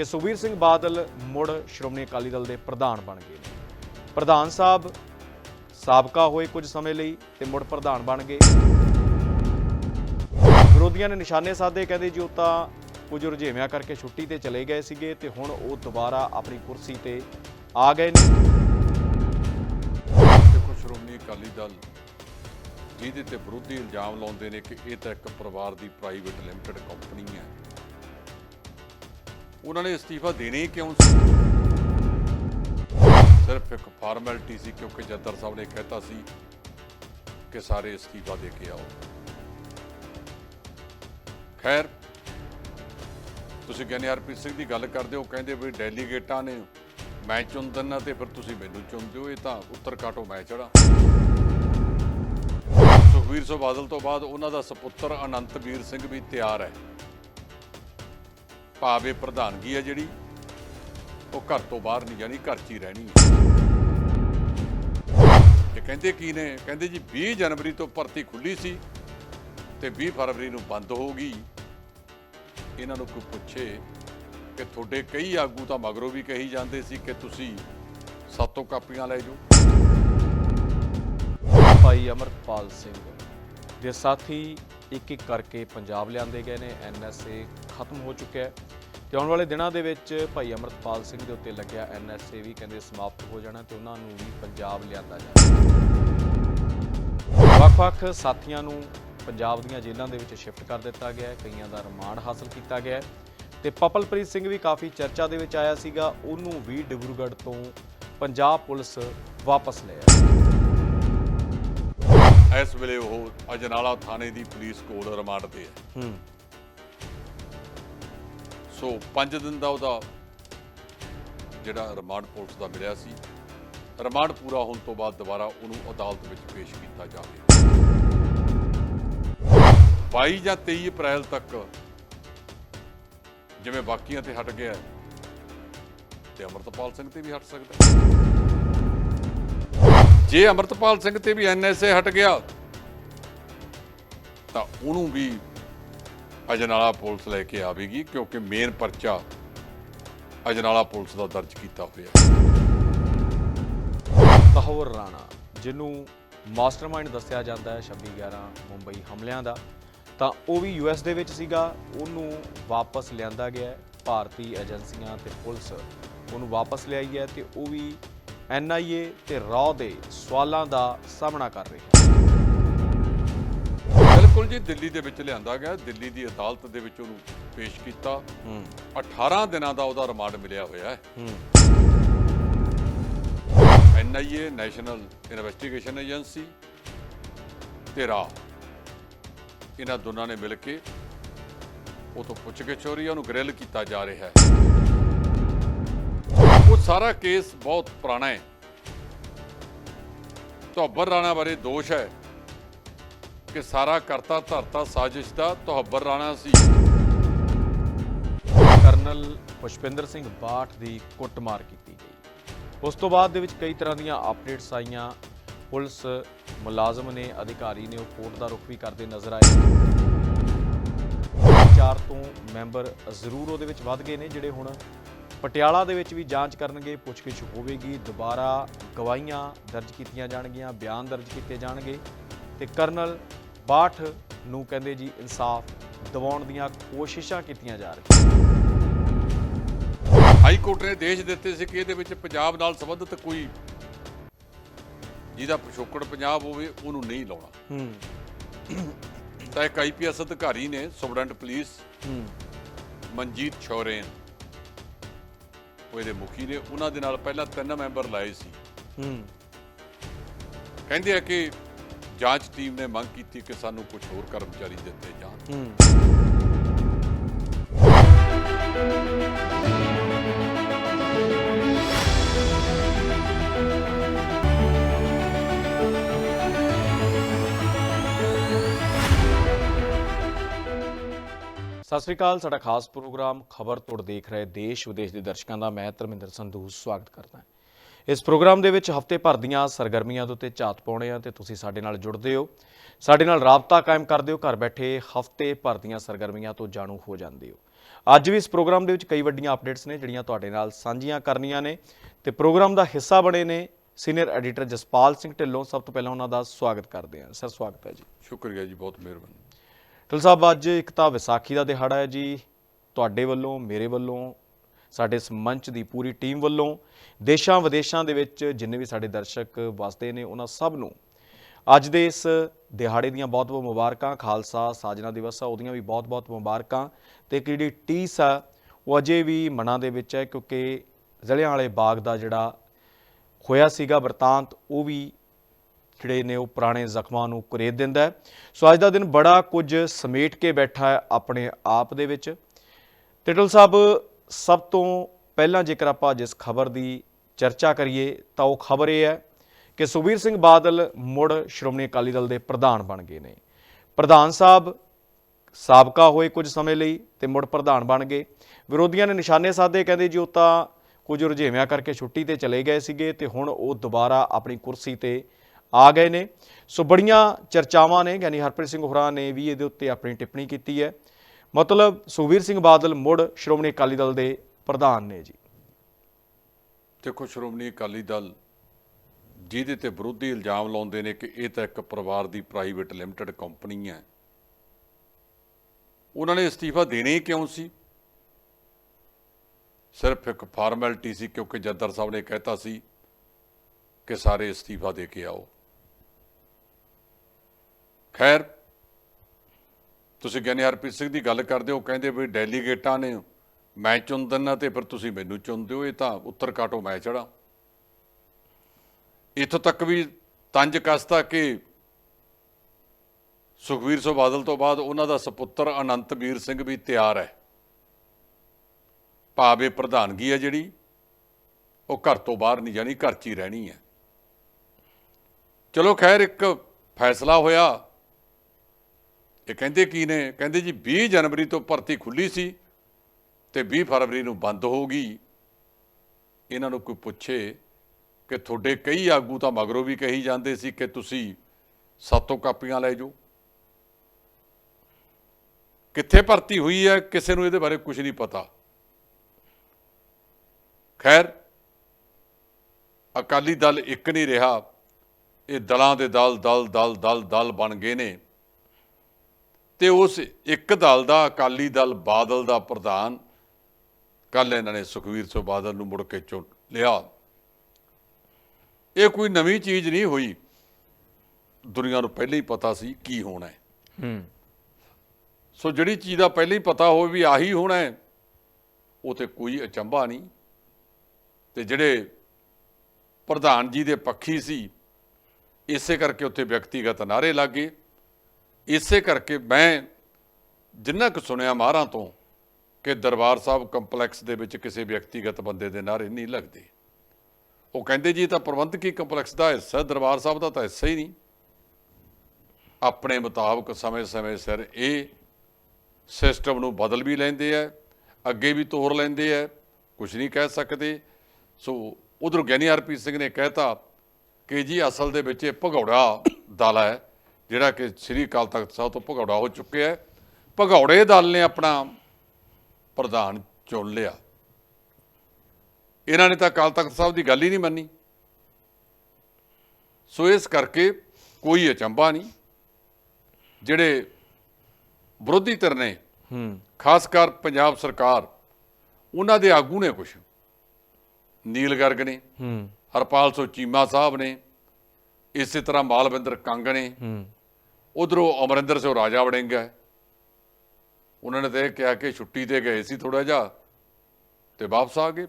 ਕਿ ਸੁਖਬੀਰ ਸਿੰਘ ਬਾਦਲ ਮੁੜ ਸ਼੍ਰੋਮਣੀ ਅਕਾਲੀ ਦਲ ਦੇ ਪ੍ਰਧਾਨ ਬਣ ਗਏ ਪ੍ਰਧਾਨ ਸਾਹਿਬ ਸਾਬਕਾ ਹੋਏ ਕੁਝ ਸਮੇਂ ਲਈ ਤੇ ਮੁੜ ਪ੍ਰਧਾਨ ਬਣ ਗਏ। ਵਿਰੋਧੀਆਂ ਨੇ ਨਿਸ਼ਾਨੇ ਸਾਧੇ, ਕਹਿੰਦੇ ਜੀ ਉਹ ਤਾਂ ਕੁਝ ਰੁਝੇਵਿਆਂ ਕਰਕੇ ਛੁੱਟੀ ਤੇ ਚਲੇ ਗਏ ਸੀਗੇ ਤੇ ਹੁਣ ਉਹ ਦੁਬਾਰਾ ਆਪਣੀ ਕੁਰਸੀ ਤੇ ਆ ਗਏ ਨੇ। ਦੇਖੋ, ਸ਼੍ਰੋਮਣੀ ਅਕਾਲੀ ਦਲ ਜਿਹਦੇ ਤੇ ਵਿਰੋਧੀ ਇਲਜ਼ਾਮ ਲਾਉਂਦੇ ਨੇ ਕਿ ਇਹ ਤਾਂ ਇੱਕ ਪਰਿਵਾਰ ਦੀ ਪ੍ਰਾਈਵੇਟ ਲਿਮਟਿਡ ਕੰਪਨੀ ਹੈ। ਉਹਨਾਂ ਨੇ ਅਸਤੀਫਾ ਦੇਣੇ ਹੀ ਕਿਉਂ ਸੀ? ਸਿਰਫ ਇੱਕ ਫਾਰਮੈਲਿਟੀ ਸੀ, ਕਿਉਂਕਿ ਜੱਦਰ ਸਾਹਿਬ ਨੇ ਕਹਿਤਾ ਸੀ ਕਿ ਸਾਰੇ ਅਸਤੀਫਾ ਦੇ ਕੇ ਆਓ। ਖੈਰ, ਤੁਸੀਂ ਗਿਆਨੀ ਹਰਪ੍ਰੀਤ ਸਿੰਘ ਦੀ ਗੱਲ ਕਰਦੇ ਹੋ, ਕਹਿੰਦੇ ਵੀ ਡੈਲੀਗੇਟਾਂ ਨੇ ਮੈਂ ਚੁਣ ਦਿੰਨਾ ਤੇ ਫਿਰ ਤੁਸੀਂ ਮੈਨੂੰ ਚੁਣ ਦਿਓ ਇਹ ਤਾਂ ਉੱਤਰ ਕਾਟੋ ਮੈਂ ਚੜਾ ਸੁਖਵੀਰ ਸਿੰਘ ਬਾਦਲ ਤੋਂ ਬਾਅਦ ਉਹਨਾਂ ਦਾ ਸੁਪੁੱਤਰ ਅਨੰਤਵੀਰ ਸਿੰਘ ਵੀ ਤਿਆਰ ਹੈ। ਭਾਵੇਂ ਪ੍ਰਧਾਨਗੀ ਹੈ ਜਿਹੜੀ, ਉਹ ਘਰ ਤੋਂ ਬਾਹਰ ਨਹੀਂ ਜਾਣੀ, ਘਰ 'ਚ ਹੀ ਰਹਿਣੀ ਹੈ ਇਹ ਕਹਿੰਦੇ ਕੀ ਨੇ? ਕਹਿੰਦੇ ਜੀ 20 ਜਨਵਰੀ ਤੋਂ ਭਰਤੀ ਖੁੱਲੀ ਸੀ ਤੇ 20 ਫਰਵਰੀ ਨੂੰ ਬੰਦ ਹੋ ਗਈ। ਇਹਨਾਂ ਨੂੰ ਕੋਈ ਪੁੱਛੇ ਕਿ ਤੁਹਾਡੇ ਕਈ ਆਗੂ ਤਾਂ ਮਗਰੋਂ ਵੀ ਕਹੀ ਜਾਂਦੇ ਸੀ ਕਿ ਤੁਸੀਂ ਸਾਤੋਂ ਕਾਪੀਆਂ ਲੈ ਜਾਓ। ਭਾਈ ਅਮਰਪਾਲ ਸਿੰਘ ਦੇ ਸਾਥੀ ਇੱਕ ਇੱਕ ਕਰਕੇ ਪੰਜਾਬ ਲਿਆਂਦੇ ਗਏ ਨੇ ਐਨਐਸਏ ਖਤਮ ਹੋ ਚੁੱਕਿਆ ਹੈ। ਤੇ ਆਉਣ ਵਾਲੇ ਦਿਨਾਂ ਦੇ ਵਿੱਚ ਭਾਈ ਅਮਰਪਾਲ ਸਿੰਘ ਦੇ ਉੱਤੇ ਲੱਗਿਆ ਐਨਐਸਏ ਵੀ ਕਹਿੰਦੇ ਸਮਾਪਤ ਹੋ ਜਾਣਾ ਤੇ ਉਹਨਾਂ ਨੂੰ ਵੀ ਪੰਜਾਬ ਲਿਆਂਦਾ ਜਾਣਾ। ਵੱਖ-ਵੱਖ ਸਾਥੀਆਂ ਨੂੰ ਪੰਜਾਬ ਦੀਆਂ ਜੇਲ੍ਹਾਂ ਦੇ ਵਿੱਚ ਸ਼ਿਫਟ ਕਰ ਦਿੱਤਾ ਗਿਆ ਹੈ ਕਈਆਂ ਦਾ ਰਿਮਾਂਡ ਹਾਸਲ ਕੀਤਾ ਗਿਆ ਹੈ ਤੇ ਪਪਲਪ੍ਰੀਤ ਸਿੰਘ ਵੀ ਕਾਫੀ ਚਰਚਾ ਦੇ ਵਿੱਚ ਆਇਆ ਸੀਗਾ ਉਹਨੂੰ ਵੀ ਡਿਬਰੂਗੜ੍ਹ ਤੋਂ ਪੰਜਾਬ ਪੁਲਿਸ ਵਾਪਸ ਲਿਆ ਇਸ ਵੇਲੇ ਉਹ ਅਜਨਾਲਾ ਥਾਣੇ ਦੀ ਪੁਲਿਸ ਕੋਲ ਰਿਮਾਂਡ ਤੇ ਹੈ। ਹੂੰ। ਸੋ 5 ਦਿਨ ਦਾ ਉਹਦਾ ਜਿਹੜਾ ਰਿਮਾਂਡ ਪੁਲਿਸ ਦਾ ਮਿਲਿਆ ਸੀ ਰਿਮਾਂਡ ਪੂਰਾ ਹੋਣ ਤੋਂ ਬਾਅਦ ਦੁਬਾਰਾ ਉਹਨੂੰ ਅਦਾਲਤ ਵਿੱਚ ਪੇਸ਼ ਕੀਤਾ ਜਾਵੇ। 22 ਜਾਂ 23 ਅਪ੍ਰੈਲ ਤੱਕ ਜਿਵੇਂ ਬਾਕੀਆਂ ਤੇ ਹਟ ਗਿਆ ਹੈ, ਤੇ ਅਮਰਤਪਾਲ ਸਿੰਘ ਤੇ ਵੀ ਹਟ ਸਕਦਾ ਜੇ ਅਮਰਤਪਾਲ ਸਿੰਘ ਤੇ ਵੀ ਐਨਐਸਏ ਹਟ ਗਿਆ ਤਾਂ ਉਹਨੂੰ ਵੀ ਅਜਨਾਲਾ ਪੁਲਿਸ ਲੈ ਕੇ ਆਵੇਗੀ ਕਿਉਂਕਿ ਮੇਨ ਪਰਚਾ ਅਜਨਾਲਾ ਪੁਲਿਸ ਦਾ ਦਰਜ ਕੀਤਾ ਹੋਇਆ ਹੈ। ਤਹਵਰ ਰਾਣਾ, ਜਿਹਨੂੰ ਮਾਸਟਰਮਾਈਂਡ ਦੱਸਿਆ ਜਾਂਦਾ ਹੈ 26 11 ਮੁੰਬਈ ਹਮਲਿਆਂ ਦਾ, ਤਾਂ ਉਹ ਵੀ ਯੂਐਸ ਦੇ ਵਿੱਚ ਸੀਗਾ, ਉਹਨੂੰ ਵਾਪਸ ਲਿਆਂਦਾ ਗਿਆ ਭਾਰਤੀ ਏਜੰਸੀਆਂ ਤੇ ਪੁਲਿਸ ਉਹਨੂੰ ਵਾਪਸ ਲਿਆਈ ਹੈ ਤੇ ਉਹ ਵੀ ਐਨਆਈਏ ਤੇ ਰॉ ਦੇ ਸਵਾਲਾਂ ਦਾ ਸਾਹਮਣਾ ਕਰ ਰਿਹਾ ਹੈ। ਬਿਲਕੁਲ ਜੀ ਦਿੱਲੀ ਦੇ ਵਿੱਚ ਲਿਆਂਦਾ ਗਿਆ। ਦਿੱਲੀ ਦੀ ਅਦਾਲਤ ਦੇ ਵਿੱਚ ਉਹਨੂੰ ਪੇਸ਼ ਕੀਤਾ। ਹੂੰ। 18 ਦਿਨਾਂ ਦਾ ਉਹਦਾ ਰਿਮਾਂਡ ਮਿਲਿਆ ਹੋਇਆ ਹੈ। ਹੂੰ। ਐਨਆਈਏ ਨੈਸ਼ਨਲ ਇਨਵੈਸਟੀਗੇਸ਼ਨ ਏਜੰਸੀ ਤੇ ਰਾ ਇਹਨਾਂ ਦੋਨਾਂ ਨੇ ਮਿਲ ਕੇ ਉਹ ਤੋਂ ਪੁੱਛ ਕੇ ਚੋਰੀ ਉਹਨੂੰ ਗ੍ਰਿਲ ਕੀਤਾ ਜਾ ਰਿਹਾ ਹੈ। ਉਹ ਸਾਰਾ ਕੇਸ ਬਹੁਤ ਪੁਰਾਣਾ ਹੈ। ਤੁਹਾਬਰ ਰਾਣਾ ਬਾਰੇ ਦੋਸ਼ ਹੈ। ਕਿ ਸਾਰਾ ਕਰਤਾ ਧਰਤਾ ਸਾਜ਼ਿਸ਼ ਦਾ ਤੁਹਾਬਰ ਰਾਣਾ ਸੀ। ਕਰਨਲ ਪੁਸ਼ਪਿੰਦਰ ਸਿੰਘ ਬਾਠ ਦੀ ਕੁੱਟਮਾਰ ਕੀਤੀ ਗਈ। ਉਸ ਤੋਂ ਬਾਅਦ ਦੇ ਵਿੱਚ ਕਈ ਤਰ੍ਹਾਂ ਦੀਆਂ ਅਪਡੇਟਸ ਆਈਆਂ। ਪੁਲਿਸ ਮੁਲਾਜ਼ਮ ਨੇ, ਅਧਿਕਾਰੀ ਨੇ ਉਹ ਕੋਰਟ ਦਾ ਰੁਖ ਵੀ ਕਰਦੇ ਨਜ਼ਰ ਆਏ। ਚਾਰ ਤੋਂ ਮੈਂਬਰ ਜ਼ਰੂਰ ਉਹਦੇ ਵਿੱਚ ਵੱਧ ਗਏ ਨੇ, ਜਿਹੜੇ ਹੁਣ ਪਟਿਆਲਾ ਦੇ ਵਿੱਚ ਵੀ ਜਾਂਚ ਕਰਨਗੇ, ਪੁੱਛਗਿੱਛ ਹੋਵੇਗੀ। ਦੁਬਾਰਾ ਗਵਾਹੀਆਂ ਦਰਜ ਕੀਤੀਆਂ ਜਾਣਗੀਆਂ, ਬਿਆਨ ਦਰਜ ਕੀਤੇ ਜਾਣਗੇ। ਤੇ ਕਰਨਲ ਬਾਠ ਨੂੰ ਕਹਿੰਦੇ ਜੀ ਇਨਸਾਫ ਦਿਵਾਉਣ ਦੀਆਂ ਕੋਸ਼ਿਸ਼ਾਂ ਕੀਤੀਆਂ ਜਾ ਰਹੀਆਂ। ਹਾਈ ਕੋਰਟ ਨੇ ਦੇਸ਼ ਦਿੱਤੇ ਸੀ ਕਿ ਇਹਦੇ ਵਿੱਚ ਪੰਜਾਬ ਨਾਲ ਸੰਬੰਧਿਤ ਕੋਈ ਜਿਹਦਾ ਪਿਛੋਕੜ ਪੰਜਾਬ ਹੋਵੇ ਉਹਨੂੰ ਨਹੀਂ ਲਾਉਣਾ। ਹੂੰ। ਤਾਂ ਇੱਕ ਆਈਪੀਐਸ ਅਧਿਕਾਰੀ ਨੇ ਸੁਬਡੈਂਟ ਪੁਲਿਸ ਹੂੰ। ਮਨਜੀਤ ਛੋਰੇਨ ਉਹ ਇਹਦੇ ਮੁਖੀ ਨੇ ਉਹਨਾਂ ਦੇ ਨਾਲ ਪਹਿਲਾਂ ਤਿੰਨ ਮੈਂਬਰ ਲਾਏ ਸੀ। ਹੂੰ। ਕਹਿੰਦੇ ਆ ਕਿ ਜਾਂਚ ਟੀਮ ਨੇ ਮੰਗ ਕੀਤੀ ਕਿ ਸਾਨੂੰ ਕੁਝ ਹੋਰ ਕਰਮਚਾਰੀ ਦਿੱਤੇ ਜਾਣ। ਸਤਿ ਸ੍ਰੀ ਅਕਾਲ, ਸਾਡਾ ਖਾਸ ਪ੍ਰੋਗਰਾਮ ਖਬਰ ਤੋੜ ਦੇਖ ਰਹੇ ਦੇਸ਼ ਵਿਦੇਸ਼ ਦੇ ਦਰਸ਼ਕਾਂ ਦਾ। ਮੈਂ ਧਰਮਿੰਦਰ ਸੰਧੂ, ਸਵਾਗਤ ਕਰਦਾ ਹਾਂ। ਇਸ ਪ੍ਰੋਗਰਾਮ ਦੇ ਵਿੱਚ ਹਫ਼ਤੇ ਭਰ ਦੀਆਂ ਸਰਗਰਮੀਆਂ ਦੇ ਉੱਤੇ ਝਾਤ ਪਾਉਣੇ ਆ ਤੇ ਤੁਸੀਂ ਸਾਡੇ ਨਾਲ ਜੁੜਦੇ ਹੋ। ਸਾਡੇ ਨਾਲ ਰਾਬਤਾ ਕਾਇਮ ਕਰਦੇ ਹੋ ਘਰ ਬੈਠੇ ਹਫ਼ਤੇ ਭਰ ਦੀਆਂ ਸਰਗਰਮੀਆਂ ਤੋਂ ਜਾਣੂ ਹੋ ਜਾਂਦੇ ਹੋ। ਅੱਜ ਵੀ ਇਸ ਪ੍ਰੋਗਰਾਮ ਦੇ ਵਿੱਚ ਕਈ ਵੱਡੀਆਂ ਅਪਡੇਟਸ ਨੇ ਜਿਹੜੀਆਂ ਤੁਹਾਡੇ ਨਾਲ ਸਾਂਝੀਆਂ ਕਰਨੀਆਂ ਨੇ ਤੇ ਪ੍ਰੋਗਰਾਮ ਦਾ ਹਿੱਸਾ ਬਣੇ ਨੇ ਸੀਨੀਅਰ ਐਡੀਟਰ ਜਸਪਾਲ ਸਿੰਘ ਢਿੱਲੋਂ। ਸਭ ਤੋਂ ਪਹਿਲਾਂ ਉਹਨਾਂ ਦਾ ਸਵਾਗਤ ਕਰਦੇ ਹਾਂ। ਸਰ ਸਵਾਗਤ ਹੈ ਜੀ। ਸ਼ੁਕਰੀਆ ਜੀ ਬਹੁਤ ਮਿਹਰਬਾਨੀ। ਢਿੱਲ ਸਾਹਿਬ ਅੱਜ ਇੱਕ ਤਾਂ ਵਿਸਾਖੀ ਦਾ ਦਿਹਾੜਾ ਹੈ ਜੀ। ਤੁਹਾਡੇ ਵੱਲੋਂ ਮੇਰੇ ਵੱਲੋਂ ਸਾਡੇ ਇਸ ਮੰਚ ਦੀ ਪੂਰੀ ਟੀਮ ਵੱਲੋਂ ਦੇਸ਼ਾਂ ਵਿਦੇਸ਼ਾਂ ਦੇ ਵਿੱਚ ਜਿੰਨੇ ਵੀ ਸਾਡੇ ਦਰਸ਼ਕ ਵਸਦੇ ਨੇ, ਉਹਨਾਂ ਸਭ ਨੂੰ ਅੱਜ ਦੇ ਇਸ ਦਿਹਾੜੇ ਦੀਆਂ ਬਹੁਤ-ਬਹੁਤ ਮੁਬਾਰਕਾਂ, ਖਾਲਸਾ ਸਾਜਨਾ ਦਿਵਸ ਆ, ਉਹਦੀਆਂ ਵੀ ਬਹੁਤ-ਬਹੁਤ ਮੁਬਾਰਕਾਂ ਤੇ ਇੱਕ ਜਿਹੜੀ ਟੀਸ ਆ, ਉਹ ਅਜੇ ਵੀ ਮਨਾਂ ਦੇ ਵਿੱਚ ਹੈ ਕਿਉਂਕਿ ਜ਼ਲਿਆਂ ਵਾਲੇ ਬਾਗ ਦਾ ਜਿਹੜਾ ਹੋਇਆ ਸੀਗਾ ਵਰਤਾਂਤ, ਉਹ ਵੀ ਜਿਹੜੇ ਨੇ ਉਹ ਪੁਰਾਣੇ ਜ਼ਖਮਾਂ ਨੂੰ ਕੁਰੇਦ ਦਿੰਦਾ ਹੈ। ਸੋ ਅੱਜ ਦਾ ਦਿਨ ਬੜਾ ਕੁਝ ਸਮੇਟ ਕੇ ਬੈਠਾ ਹੈ ਆਪਣੇ ਆਪ ਦੇ ਵਿੱਚ। ਟਿਟਲ ਸਾਹਿਬ ਸਭ ਤੋਂ ਪਹਿਲਾਂ ਜੇਕਰ ਆਪਾਂ ਜਿਸ ਖਬਰ ਦੀ ਚਰਚਾ ਕਰੀਏ ਤਾਂ ਉਹ ਖਬਰ ਇਹ ਹੈ ਕਿ ਸੁਖਬੀਰ ਸਿੰਘ ਬਾਦਲ ਮੁੜ ਸ਼੍ਰੋਮਣੀ ਅਕਾਲੀ ਦਲ ਦੇ ਪ੍ਰਧਾਨ ਬਣ ਗਏ ਨੇ। ਪ੍ਰਧਾਨ ਸਾਹਿਬ ਸਾਬਕਾ ਹੋਏ ਕੁਝ ਸਮੇਂ ਲਈ ਤੇ ਮੁੜ ਪ੍ਰਧਾਨ ਬਣ ਗਏ। ਵਿਰੋਧੀਆਂ ਨੇ ਨਿਸ਼ਾਨੇ ਸਾਧੇ, ਕਹਿੰਦੇ ਜੀ ਉਹ ਤਾਂ ਕੁਝ ਰੁਝੇਵਿਆਂ ਕਰਕੇ ਛੁੱਟੀ ਤੇ ਚਲੇ ਗਏ ਸੀਗੇ ਤੇ ਹੁਣ ਉਹ ਦੁਬਾਰਾ ਆਪਣੀ ਕੁਰਸੀ ਤੇ ਆ ਗਏ ਨੇ। ਸੋ ਬੜੀਆਂ ਚਰਚਾਵਾਂ ਨੇ, ਯਾਨੀ ਹਰਪ੍ਰੀਤ ਸਿੰਘ ਹੋਰਾਂ ਨੇ ਵੀ ਇਹਦੇ ਉੱਤੇ ਆਪਣੀ ਟਿੱਪਣੀ ਕੀਤੀ ਹੈ। ਮਤਲਬ ਸੁਖਬੀਰ ਸਿੰਘ ਬਾਦਲ ਮੁੜ ਸ਼੍ਰੋਮਣੀ ਅਕਾਲੀ ਦਲ ਦੇ ਪ੍ਰਧਾਨ ਨੇ ਜੀ। ਦੇਖੋ, ਸ਼੍ਰੋਮਣੀ ਅਕਾਲੀ ਦਲ ਜਿਹਦੇ ਤੇ ਵਿਰੋਧੀ ਇਲਜ਼ਾਮ ਲਾਉਂਦੇ ਨੇ ਕਿ ਇਹ ਤਾਂ ਇੱਕ ਪਰਿਵਾਰ ਦੀ ਪ੍ਰਾਈਵੇਟ ਲਿਮਟਿਡ ਕੰਪਨੀ ਹੈ। ਉਹਨਾਂ ਨੇ ਅਸਤੀਫਾ ਦੇਣੇ ਹੀ ਕਿਉਂ ਸੀ? ਸਿਰਫ ਇੱਕ ਫਾਰਮੈਲਿਟੀ ਸੀ, ਕਿਉਂਕਿ ਜੱਦਰ ਸਾਹਿਬ ਨੇ ਕਹਿਤਾ ਸੀ ਕਿ ਸਾਰੇ ਅਸਤੀਫਾ ਦੇ ਕੇ ਆਓ। ਖੈਰ ਤੁਸੀਂ ਗਿਆਨੀ ਹਰਪ੍ਰੀਤ ਸਿੰਘ ਦੀ ਗੱਲ ਕਰਦੇ ਹੋ ਕਹਿੰਦੇ ਵੀ ਡੈਲੀਗੇਟਾਂ ਨੇ। ਮੈਂ ਚੁਣ ਦਿੰਨਾ ਤੇ ਫਿਰ ਤੁਸੀਂ ਮੈਨੂੰ ਚੁਣਦੇ ਹੋ, ਇਹ ਤਾਂ ਉੱਤਰ ਕਾਟੋ ਮੈਂ ਚੜਾ ਇੱਥੋਂ ਤੱਕ ਵੀ ਤੰਜ ਕਸਤਾ ਕਿ ਸੁਖਵੀਰ ਸਿੰਘ ਬਾਦਲ ਤੋਂ ਬਾਅਦ ਉਹਨਾਂ ਦਾ ਸੁਪੁੱਤਰ ਅਨੰਤਵੀਰ ਸਿੰਘ ਵੀ ਤਿਆਰ ਹੈ। ਭਾਵੇਂ ਪ੍ਰਧਾਨਗੀ ਹੈ ਜਿਹੜੀ, ਉਹ ਘਰ ਤੋਂ ਬਾਹਰ ਨਹੀਂ ਜਾਣੀ, ਘਰ 'ਚ ਹੀ ਰਹਿਣੀ ਹੈ। ਚਲੋ ਖੈਰ, ਇੱਕ ਫੈਸਲਾ ਹੋਇਆ। ਇਹ ਕਹਿੰਦੇ ਕੀ ਨੇ? ਕਹਿੰਦੇ ਜੀ 20 ਜਨਵਰੀ ਤੋਂ ਭਰਤੀ ਖੁੱਲੀ ਸੀ ਤੇ 20 ਫਰਵਰੀ ਨੂੰ ਬੰਦ ਹੋ ਗਈ। ਇਹਨਾਂ ਨੂੰ ਕੋਈ ਪੁੱਛੇ ਕਿ ਤੁਹਾਡੇ ਕਈ ਆਗੂ ਤਾਂ ਮਗਰੋਂ ਵੀ ਕਹੀ ਜਾਂਦੇ ਸੀ ਕਿ ਤੁਸੀਂ ਸਾਤੋਂ ਕਾਪੀਆਂ ਲੈ ਜਾਓ। ਕਿੱਥੇ ਭਰਤੀ ਹੋਈ ਹੈ? ਕਿਸੇ ਨੂੰ ਇਹਦੇ ਬਾਰੇ ਕੁਝ ਨਹੀਂ ਪਤਾ। ਖੈਰ, ਅਕਾਲੀ ਦਲ ਇੱਕ ਨਹੀਂ ਰਿਹਾ। ਇਹ ਦਲਾਂ ਦੇ ਦਲ ਦਲ ਦਲ ਦਲ ਦਲ ਬਣ ਗਏ ਨੇ। ਤੇ ਉਸ ਇੱਕ ਦਲ ਦਾ ਅਕਾਲੀ ਦਲ ਬਾਦਲ ਦਾ ਪ੍ਰਧਾਨ ਕੱਲ ਇਹਨਾਂ ਨੇ ਸੁਖਵੀਰ ਸਿੰਘ ਬਾਦਲ ਨੂੰ ਮੁੜ ਕੇ ਚੁਣ ਲਿਆ। ਇਹ ਕੋਈ ਨਵੀਂ ਚੀਜ਼ ਨਹੀਂ ਹੋਈ। ਦੁਨੀਆ ਨੂੰ ਪਹਿਲਾਂ ਹੀ ਪਤਾ ਸੀ ਕੀ ਹੋਣਾ ਹੈ। ਹੂੰ। ਸੋ ਜਿਹੜੀ ਚੀਜ਼ ਦਾ ਪਹਿਲਾਂ ਹੀ ਪਤਾ ਹੋਵੇ ਵੀ ਆਹੀ ਹੋਣਾ ਹੈ ਉਹ ਤੇ ਕੋਈ ਅਚੰਭਾ ਨਹੀਂ। ਤੇ ਜਿਹੜੇ ਪ੍ਰਧਾਨ ਜੀ ਦੇ ਪੱਖੀ ਸੀ ਇਸੇ ਕਰਕੇ ਉੱਥੇ ਵਿਅਕਤੀਗਤ ਨਾਰੇ ਲੱਗੇ ਇਸੇ ਕਰਕੇ ਮੈਂ ਜਿੰਨਾ ਕੁ ਸੁਣਿਆ ਮਾਹਰਾਂ ਤੋਂ ਕਿ ਦਰਬਾਰ ਸਾਹਿਬ ਕੰਪਲੈਕਸ ਦੇ ਵਿੱਚ ਕਿਸੇ ਵਿਅਕਤੀਗਤ ਬੰਦੇ ਦੇ ਨਾਰੇ ਨਹੀਂ ਲੱਗਦੇ। ਉਹ ਕਹਿੰਦੇ ਜੀ ਤਾਂ ਪ੍ਰਬੰਧਕੀ ਕੰਪਲੈਕਸ ਦਾ ਹਿੱਸਾ ਦਰਬਾਰ ਸਾਹਿਬ ਦਾ ਤਾਂ ਹਿੱਸਾ ਹੀ ਨਹੀਂ। ਆਪਣੇ ਮੁਤਾਬਕ ਸਮੇਂ-ਸਮੇਂ ਸਿਰ ਇਹ ਸਿਸਟਮ ਨੂੰ ਬਦਲ ਵੀ ਲੈਂਦੇ ਆ, ਅੱਗੇ ਵੀ ਤੋਰ ਲੈਂਦੇ ਆ ਕੁਝ ਨਹੀਂ ਕਹਿ ਸਕਦੇ। ਸੋ ਉਧਰ ਗਿਆਨੀ ਹਰਪ੍ਰੀਤ ਸਿੰਘ ਨੇ ਕਹਿਤਾ ਕਿ ਜੀ ਅਸਲ ਦੇ ਵਿੱਚ ਇਹ ਭਗੌੜਾ ਦਲ ਹੈ। ਜਿਹੜਾ ਕਿ ਸ੍ਰੀ ਅਕਾਲ ਤਖਤ ਸਾਹਿਬ ਤੋਂ ਭਗੌੜਾ ਹੋ ਚੁੱਕਿਆ ਹੈ ਭਗੌੜੇ ਦਲ ਨੇ ਆਪਣਾ ਪ੍ਰਧਾਨ ਚੁਣ ਲਿਆ। ਇਹਨਾਂ ਨੇ ਤਾਂ ਅਕਾਲ ਤਖਤ ਸਾਹਿਬ ਦੀ ਗੱਲ ਹੀ ਨਹੀਂ ਮੰਨੀ। ਸੋ ਇਸ ਕਰਕੇ ਕੋਈ ਅਚੰਭਾ ਨਹੀਂ। ਜਿਹੜੇ ਵਿਰੋਧੀ ਧਿਰ ਨੇ ਹੂੰ। ਖਾਸ ਕਰ ਪੰਜਾਬ ਸਰਕਾਰ ਉਹਨਾਂ ਦੇ ਆਗੂ ਨੇ ਕੁਝ ਨੀਲ ਗਰਗ ਨੇ ਹੂੰ। ਹਰਪਾਲ ਸੋ ਚੀਮਾ ਸਾਹਿਬ ਨੇ ਇਸੇ ਤਰ੍ਹਾਂ ਮਾਲਵਿੰਦਰ ਕੰਗ ਨੇ ਹੂੰ। ਉਧਰੋਂ ਅਮਰਿੰਦਰ ਸਿੰਘ ਰਾਜਾ ਵੜਿੰਗ ਹੈ ਉਹਨਾਂ ਨੇ ਤਾਂ ਕਿਹਾ ਕਿ ਛੁੱਟੀ ਤੇ ਗਏ ਸੀ ਥੋੜਾ ਜਿਹਾ ਤੇ ਵਾਪਸ ਆ ਗਏ।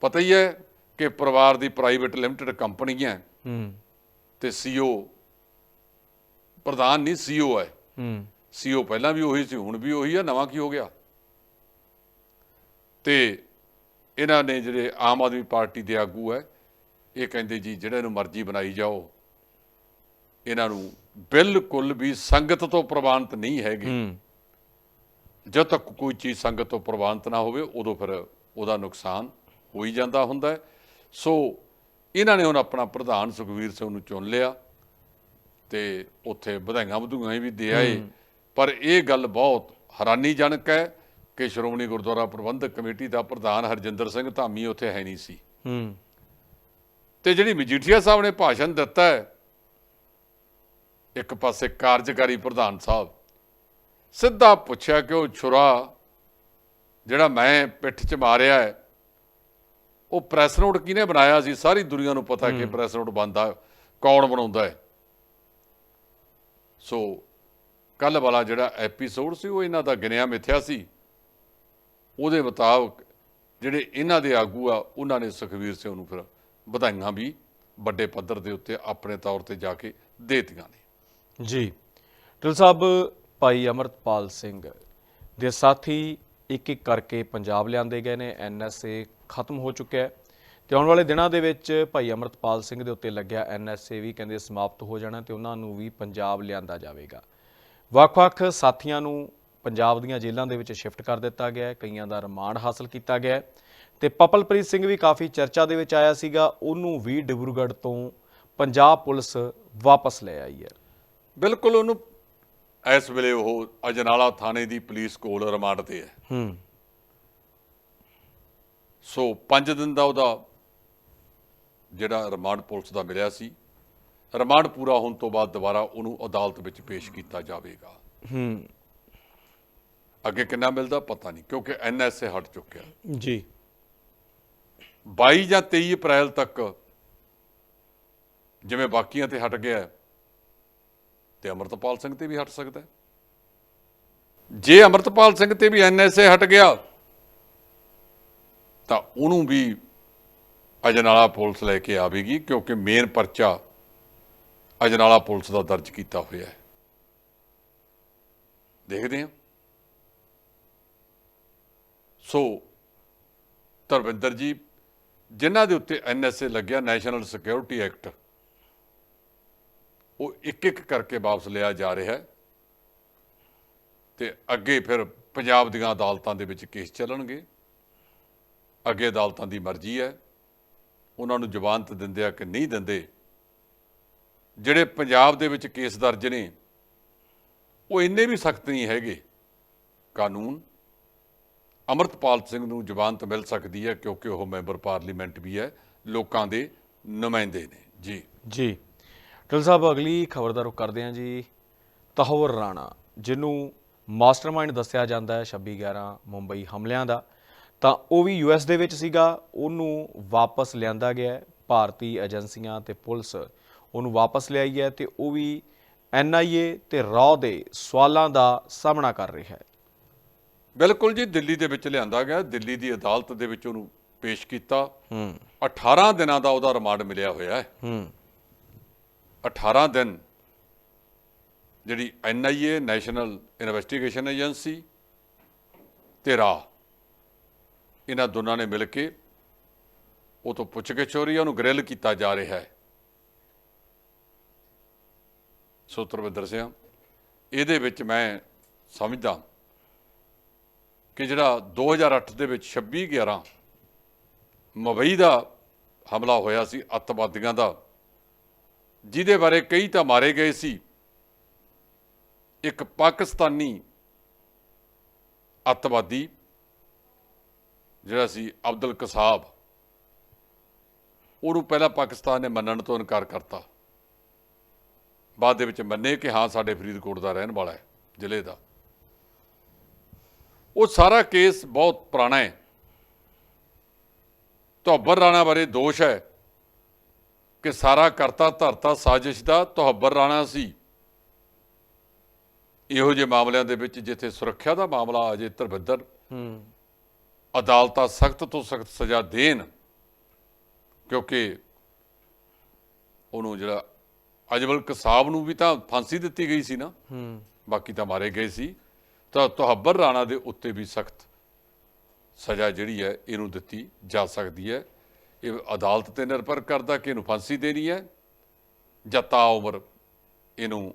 ਪਤਾ ਹੀ ਹੈ ਕਿ ਪਰਿਵਾਰ ਦੀ ਪ੍ਰਾਈਵੇਟ ਲਿਮਟਿਡ ਕੰਪਨੀ ਹੈ ਹੂੰ। ਤੇ ਸੀਓ ਪ੍ਰਧਾਨ ਨਹੀਂ ਸੀਓ ਹੈ। ਹੂੰ। ਸੀਓ ਪਹਿਲਾਂ ਵੀ ਉਹੀ ਸੀ ਹੁਣ ਵੀ ਉਹੀ ਆ ਨਵਾਂ ਕੀ ਹੋ ਗਿਆ? ਤੇ ਇਹਨਾਂ ਨੇ ਜਿਹੜੇ ਆਮ ਆਦਮੀ ਪਾਰਟੀ ਦੇ ਆਗੂ ਹੈ ਇਹ ਕਹਿੰਦੇ ਜੀ ਜਿਹੜੇ ਨੂੰ ਮਰਜ਼ੀ ਬਣਾਈ ਜਾਓ ਇਹਨਾਂ ਨੂੰ ਬਿਲਕੁਲ ਵੀ ਸੰਗਤ ਤੋਂ ਪ੍ਰਵਾਨਿਤ ਨਹੀਂ ਹੈਗੇ। ਜਦ ਤੱਕ ਕੋਈ ਚੀਜ਼ ਸੰਗਤ ਤੋਂ ਪ੍ਰਵਾਨਿਤ ਨਾ ਹੋਵੇ ਉਦੋਂ ਫਿਰ ਉਹਦਾ ਨੁਕਸਾਨ ਹੋ ਹੀ ਜਾਂਦਾ ਹੁੰਦਾ ਹੈ। ਸੋ ਇਹਨਾਂ ਨੇ ਹੁਣ ਆਪਣਾ ਪ੍ਰਧਾਨ ਸੁਖਵੀਰ ਸਿੰਘ ਨੂੰ ਚੁਣ ਲਿਆ ਤੇ ਉੱਥੇ ਵਧਾਈਆਂ ਵਧੂਈਆਂ ਵੀ ਦੇ ਆਏ। ਪਰ ਇਹ ਗੱਲ ਬਹੁਤ ਹੈਰਾਨੀਜਨਕ ਹੈ ਕਿ ਸ਼੍ਰੋਮਣੀ ਗੁਰਦੁਆਰਾ ਪ੍ਰਬੰਧਕ ਕਮੇਟੀ ਦਾ ਪ੍ਰਧਾਨ ਹਰਜਿੰਦਰ ਸਿੰਘ ਧਾਮੀ ਉੱਥੇ ਹੈ ਨਹੀਂ ਸੀ। ਹੂੰ। ਤੇ ਜਿਹੜੀ ਮਜੀਠੀਆ ਸਾਹਿਬ ਨੇ ਭਾਸ਼ਣ ਦਿੱਤਾ ਹੈ ਇੱਕ ਪਾਸੇ ਕਾਰਜਕਾਰੀ ਪ੍ਰਧਾਨ ਸਾਹਿਬ ਸਿੱਧਾ ਪੁੱਛਿਆ ਕਿ ਉਹ ਛੁਰਾ ਜਿਹੜਾ ਮੈਂ ਪਿੱਠ 'ਚ ਮਾਰਿਆ ਹੈ ਉਹ ਪ੍ਰੈਸ ਨੋਟ ਕਿਹਨੇ ਬਣਾਇਆ ਸੀ? ਸਾਰੀ ਦੁਨੀਆ ਨੂੰ ਪਤਾ ਕਿ ਪ੍ਰੈਸ ਨੋਟ ਬਣਦਾ ਕੌਣ ਬਣਾਉਂਦਾ ਹੈ। ਸੋ ਕੱਲ ਵਾਲਾ ਜਿਹੜਾ ਐਪੀਸੋਡ ਸੀ ਉਹ ਇਹਨਾਂ ਦਾ ਗਿਣਿਆ ਮਿਥਿਆ ਸੀ। ਉਹਦੇ ਮੁਤਾਬਕ ਜਿਹੜੇ ਇਹਨਾਂ ਦੇ ਆਗੂ ਆ ਉਹਨਾਂ ਨੇ ਸੁਖਵੀਰ ਸਿੰਘ ਨੂੰ ਫਿਰ ਵਧਾਈਆਂ ਵੀ ਵੱਡੇ ਪੱਧਰ ਦੇ ਉੱਤੇ ਆਪਣੇ ਤੌਰ ਤੇ ਜਾ ਕੇ ਦੇਤੀਆਂ ਨੇ। ਜੀ। ਢਿੱਲ ਸਾਹਿਬ, ਭਾਈ ਅਮਰਤਪਾਲ ਸਿੰਘ ਦੇ ਸਾਥੀ ਇੱਕ ਇੱਕ ਕਰਕੇ ਪੰਜਾਬ ਲਿਆਂਦੇ ਗਏ ਨੇ ਐਨਐਸਏ ਖਤਮ ਹੋ ਚੁੱਕਿਆ ਹੈ। ਤੇ ਆਉਣ ਵਾਲੇ ਦਿਨਾਂ ਦੇ ਵਿੱਚ ਭਾਈ ਅਮਰਤਪਾਲ ਸਿੰਘ ਦੇ ਉੱਤੇ ਲੱਗਿਆ ਐਨਐਸਏ ਵੀ ਕਹਿੰਦੇ ਸਮਾਪਤ ਹੋ ਜਾਣਾ ਤੇ ਉਹਨਾਂ ਨੂੰ ਵੀ ਪੰਜਾਬ ਲਿਆਂਦਾ ਜਾਵੇਗਾ। ਵੱਖ-ਵੱਖ ਸਾਥੀਆਂ ਨੂੰ ਪੰਜਾਬ ਦੀਆਂ ਜੇਲ੍ਹਾਂ ਦੇ ਵਿੱਚ ਸ਼ਿਫਟ ਕਰ ਦਿੱਤਾ ਗਿਆ ਹੈ, ਕਈਆਂ ਦਾ ਰਿਮਾਂਡ ਹਾਸਲ ਕੀਤਾ ਗਿਆ ਹੈ। ਤੇ ਪਪਲਪ੍ਰੀਤ ਸਿੰਘ ਵੀ ਕਾਫੀ ਚਰਚਾ ਦੇ ਵਿੱਚ ਆਇਆ ਸੀਗਾ, ਉਹਨੂੰ ਵੀ ਡਿਬਰੂਗੜ੍ਹ ਤੋਂ ਪੰਜਾਬ ਪੁਲਿਸ ਵਾਪਸ ਲੈ ਆਈ ਹੈ। ਬਿਲਕੁਲ ਉਹਨੂੰ ਇਸ ਵੇਲੇ ਉਹ ਅਜਨਾਲਾ ਥਾਣੇ ਦੀ ਪੁਲਿਸ ਕੋਲ ਰਿਮਾਂਡ ਤੇ ਹੈ। ਹੂੰ। ਸੋ 5 ਦਿਨ ਦਾ ਉਹਦਾ ਜਿਹੜਾ ਰਿਮਾਂਡ ਪੁਲਿਸ ਦਾ ਮਿਲਿਆ ਸੀ ਰਿਮਾਂਡ ਪੂਰਾ ਹੋਣ ਤੋਂ ਬਾਅਦ ਦੁਬਾਰਾ ਉਹਨੂੰ ਅਦਾਲਤ ਵਿੱਚ ਪੇਸ਼ ਕੀਤਾ ਜਾਵੇਗਾ। ਹੂੰ। ਅੱਗੇ ਕਿੰਨਾ ਮਿਲਦਾ ਪਤਾ ਨਹੀਂ ਕਿਉਂਕਿ ਐਨਐਸਏ ਹਟ ਚੁੱਕਿਆ। ਜੀ। 22 ਜਾਂ 23 ਅਪ੍ਰੈਲ ਤੱਕ ਜਿਵੇਂ ਬਾਕੀਆਂ ਤੇ ਹਟ ਗਿਆ ਹੈ, ਤੇ ਅਮਰਤਪਾਲ ਸਿੰਘ ਤੇ ਵੀ ਹਟ ਸਕਦਾ ਜੇ ਅਮਰਤਪਾਲ ਸਿੰਘ ਤੇ ਵੀ ਐਨਐਸਏ ਹਟ ਗਿਆ, ਤਾਂ ਉਹਨੂੰ ਵੀ ਅਜਨਾਲਾ ਪੁਲਿਸ ਲੈ ਕੇ ਆਵੇਗੀ, ਕਿਉਂਕਿ ਮੇਨ ਪਰਚਾ ਅਜਨਾਲਾ ਪੁਲਿਸ ਦਾ ਦਰਜ ਕੀਤਾ ਹੋਇਆ ਹੈ। ਦੇਖਦੇ ਹਾਂ। ਸੋ ਧਰਮਿੰਦਰ ਜੀ, ਜਿਨ੍ਹਾਂ ਦੇ ਉੱਤੇ ਐਨਐਸਏ ਲੱਗਿਆ, ਨੈਸ਼ਨਲ ਸਿਕਿਉਰਿਟੀ ਐਕਟ ਉਹ ਇੱਕ ਇੱਕ ਕਰਕੇ ਵਾਪਸ ਲਿਆ ਜਾ ਰਿਹਾ ਹੈ। ਤੇ ਅੱਗੇ ਫਿਰ ਪੰਜਾਬ ਦੀਆਂ ਅਦਾਲਤਾਂ ਦੇ ਵਿੱਚ ਕੇਸ ਚੱਲਣਗੇ। ਅੱਗੇ ਅਦਾਲਤਾਂ ਦੀ ਮਰਜ਼ੀ ਹੈ। ਉਹਨਾਂ ਨੂੰ ਜ਼ਮਾਨਤ ਦਿੰਦੇ ਆ ਕਿ ਨਹੀਂ ਦਿੰਦੇ। ਜਿਹੜੇ ਪੰਜਾਬ ਦੇ ਵਿੱਚ ਕੇਸ ਦਰਜ ਨੇ, ਉਹ ਇੰਨੇ ਵੀ ਸਖਤ ਨਹੀਂ ਹੈਗੇ। ਕਾਨੂੰਨ, ਅਮਰਤਪਾਲ ਸਿੰਘ ਨੂੰ ਜ਼ਮਾਨਤ ਮਿਲ ਸਕਦੀ ਹੈ ਕਿਉਂਕਿ ਉਹ ਮੈਂਬਰ ਪਾਰਲੀਮੈਂਟ ਵੀ ਹੈ। ਲੋਕਾਂ ਦੇ ਨੁਮਾਇੰਦੇ ਨੇ। ਜੀ। ਜੀ। ਢਿੱਲ ਸਾਹਿਬ ਅਗਲੀ ਖਬਰ ਦਾ ਰੁਖ ਕਰਦੇ ਹਾਂ ਜੀ। ਤਹਵਰ ਰਾਣਾ ਜਿਹਨੂੰ ਮਾਸਟਰਮਾਈਂਡ ਦੱਸਿਆ ਜਾਂਦਾ ਹੈ 26 11 ਮੁੰਬਈ ਹਮਲਿਆਂ ਦਾ ਤਾਂ ਉਹ ਵੀ ਯੂਐਸ ਦੇ ਵਿੱਚ ਸੀਗਾ। ਉਹਨੂੰ ਵਾਪਸ ਲਿਆਂਦਾ ਗਿਆ ਹੈ। ਭਾਰਤੀ ਏਜੰਸੀਆਂ ਤੇ ਪੁਲਿਸ ਉਹਨੂੰ ਵਾਪਸ ਲਿਆਈ ਹੈ ਤੇ ਉਹ ਵੀ ਐਨਆਈਏ ਤੇ ਰॉ ਦੇ ਸਵਾਲਾਂ ਦਾ ਸਾਹਮਣਾ ਕਰ ਰਿਹਾ ਹੈ। ਬਿਲਕੁਲ ਜੀ ਦਿੱਲੀ ਦੇ ਵਿੱਚ ਲਿਆਂਦਾ ਗਿਆ। ਦਿੱਲੀ ਦੀ ਅਦਾਲਤ ਦੇ ਵਿੱਚ ਉਹਨੂੰ ਪੇਸ਼ ਕੀਤਾ। ਹੂੰ। 18 ਦਿਨਾਂ ਦਾ ਉਹਦਾ ਰਿਮਾਂਡ ਮਿਲਿਆ ਹੋਇਆ ਹੈ। ਹੂੰ। 18 ਦਿਨ ਜਿਹੜੀ ਐਨਆਈਏ, ਨੈਸ਼ਨਲ ਇਨਵੈਸਟੀਗੇਸ਼ਨ ਏਜੰਸੀ ਤੇ ਰਾ ਇਹਨਾਂ ਦੋਨਾਂ ਨੇ ਮਿਲ ਕੇ ਉਹ ਤੋਂ ਪੁੱਛ ਕੇ ਚੋਰੀ, ਉਹਨੂੰ ਗ੍ਰਿਲ ਕੀਤਾ ਜਾ ਰਿਹਾ ਹੈ। ਸੂਤਰ ਧਰਮਿੰਦਰ ਦੱਸਿਆ ਇਹਦੇ ਵਿੱਚ ਮੈਂ ਸਮਝਦਾ ਕਿ ਜਿਹੜਾ 2008 ਦੇ ਵਿੱਚ 26 11 ਮੁੰਬਈ ਦਾ ਹਮਲਾ ਹੋਇਆ ਸੀ, ਅੱਤਵਾਦੀਆਂ ਦਾ ਜਿਹਦੇ ਬਾਰੇ ਕਈ ਤਾਂ ਮਾਰੇ ਗਏ ਸੀ। ਇੱਕ ਪਾਕਿਸਤਾਨੀ ਅੱਤਵਾਦੀ, ਜਿਹੜਾ ਸੀ ਅਬਦੁਲ ਕਸਾਬ, ਉਹਨੂੰ ਪਹਿਲਾਂ ਪਾਕਿਸਤਾਨ ਨੇ ਮੰਨਣ ਤੋਂ ਇਨਕਾਰ ਕਰਤਾ। ਬਾਅਦ ਦੇ ਵਿੱਚ ਮੰਨੇ ਕਿ ਹਾਂ, ਸਾਡੇ ਫਰੀਦਕੋਟ ਦਾ ਰਹਿਣ ਵਾਲਾ ਹੈ, ਜ਼ਿਲ੍ਹੇ ਦਾ। ਉਹ ਸਾਰਾ ਕੇਸ ਬਹੁਤ ਪੁਰਾਣਾ ਹੈ। ਤੋਬਰ ਰਾਣਾ ਬਾਰੇ ਦੋਸ਼ ਹੈ। ਕਿ ਸਾਰਾ ਕਰਤਾ ਧਰਤਾ ਸਾਜ਼ਿਸ਼ ਦਾ ਤੋਹਬਰ ਰਾਣਾ ਸੀ। ਇਹੋ ਜਿਹੇ ਮਾਮਲਿਆਂ ਦੇ ਵਿੱਚ ਜਿੱਥੇ ਸੁਰੱਖਿਆ ਦਾ ਮਾਮਲਾ ਅਜੇ ਧਰਬਿੰਦਰ ਹੂੰ। ਅਦਾਲਤਾਂ ਸਖਤ ਤੋਂ ਸਖਤ ਸਜ਼ਾ ਦੇਣ ਕਿਉਂਕਿ ਉਹਨੂੰ ਜਿਹੜਾ ਅਜਮਲ ਕਸਾਬ ਨੂੰ ਵੀ ਤਾਂ ਫਾਂਸੀ ਦਿੱਤੀ ਗਈ ਸੀ ਨਾ। ਹੂੰ। ਬਾਕੀ ਤਾਂ ਮਾਰੇ ਗਏ ਸੀ। ਤਾਂ ਤੋਹਬਰ ਰਾਣਾ ਦੇ ਉੱਤੇ ਵੀ ਸਖਤ ਸਜ਼ਾ ਜਿਹੜੀ ਹੈ ਇਹਨੂੰ ਦਿੱਤੀ ਜਾ ਸਕਦੀ ਹੈ। ਇਹ ਅਦਾਲਤ ਤੇ ਨਿਰਭਰ ਕਰਦਾ ਕਿ ਇਹਨੂੰ ਫਾਂਸੀ ਦੇਣੀ ਹੈ, ਜਾਂ ਤਾ ਉਮਰ ਇਹਨੂੰ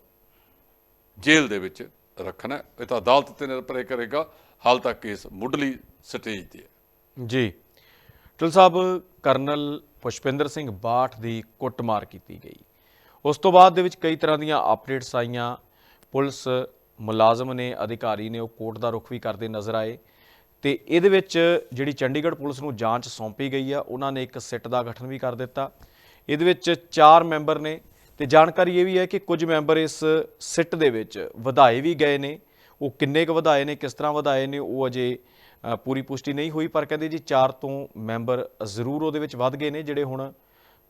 ਜੇਲ੍ਹ ਦੇ ਵਿੱਚ ਰੱਖਣਾ ਇਹ ਤਾਂ ਅਦਾਲਤ ਤੇ ਨਿਰਭਰ ਕਰੇਗਾ, ਹਾਲ ਤੱਕ ਕੇਸ ਮੁੱਢਲੀ ਸਟੇਜ ਤੇ ਹੈ। ਜੀ। ਢਿੱਲ ਸਾਹਿਬ, ਕਰਨਲ ਪੁਸ਼ਪਿੰਦਰ ਸਿੰਘ ਬਾਠ ਦੀ ਕੁੱਟਮਾਰ ਕੀਤੀ ਗਈ। ਉਸ ਤੋਂ ਬਾਅਦ ਦੇ ਵਿੱਚ ਕਈ ਤਰ੍ਹਾਂ ਦੀਆਂ ਅਪਡੇਟਸ ਆਈਆਂ। ਪੁਲਿਸ ਮੁਲਾਜ਼ਮ ਨੇ, ਅਧਿਕਾਰੀ ਨੇ ਉਹ ਕੋਰਟ ਦਾ ਰੁਖ ਵੀ ਕਰਦੇ ਨਜ਼ਰ ਆਏ। ਤੇ ਇਹਦੇ ਵਿੱਚ ਜਿਹੜੀ ਚੰਡੀਗੜ੍ਹ ਪੁਲਿਸ ਨੂੰ ਜਾਂਚ ਸੌਂਪੀ ਗਈ ਆ, ਉਹਨਾਂ ਨੇ ਇੱਕ ਸਿੱਟ ਦਾ ਗਠਨ ਵੀ ਕਰ ਦਿੱਤਾ। ਇਹਦੇ ਵਿੱਚ ਚਾਰ ਮੈਂਬਰ ਨੇ ਤੇ ਜਾਣਕਾਰੀ ਇਹ ਵੀ ਹੈ ਕਿ ਕੁਝ ਮੈਂਬਰ ਇਸ ਸਿੱਟ ਦੇ ਵਿੱਚ ਵਧਾਏ ਵੀ ਗਏ ਨੇ। ਉਹ ਕਿੰਨੇ ਕੁ ਵਧਾਏ ਨੇ, ਕਿਸ ਤਰ੍ਹਾਂ ਵਧਾਏ ਨੇ, ਉਹ ਅਜੇ ਪੂਰੀ ਪੁਸ਼ਟੀ ਨਹੀਂ ਹੋਈ, ਪਰ ਕਹਿੰਦੇ ਜੀ ਚਾਰ ਤੋਂ ਮੈਂਬਰ ਜ਼ਰੂਰ ਉਹਦੇ ਵਿੱਚ ਵੱਧ ਗਏ ਨੇ, ਜਿਹੜੇ ਹੁਣ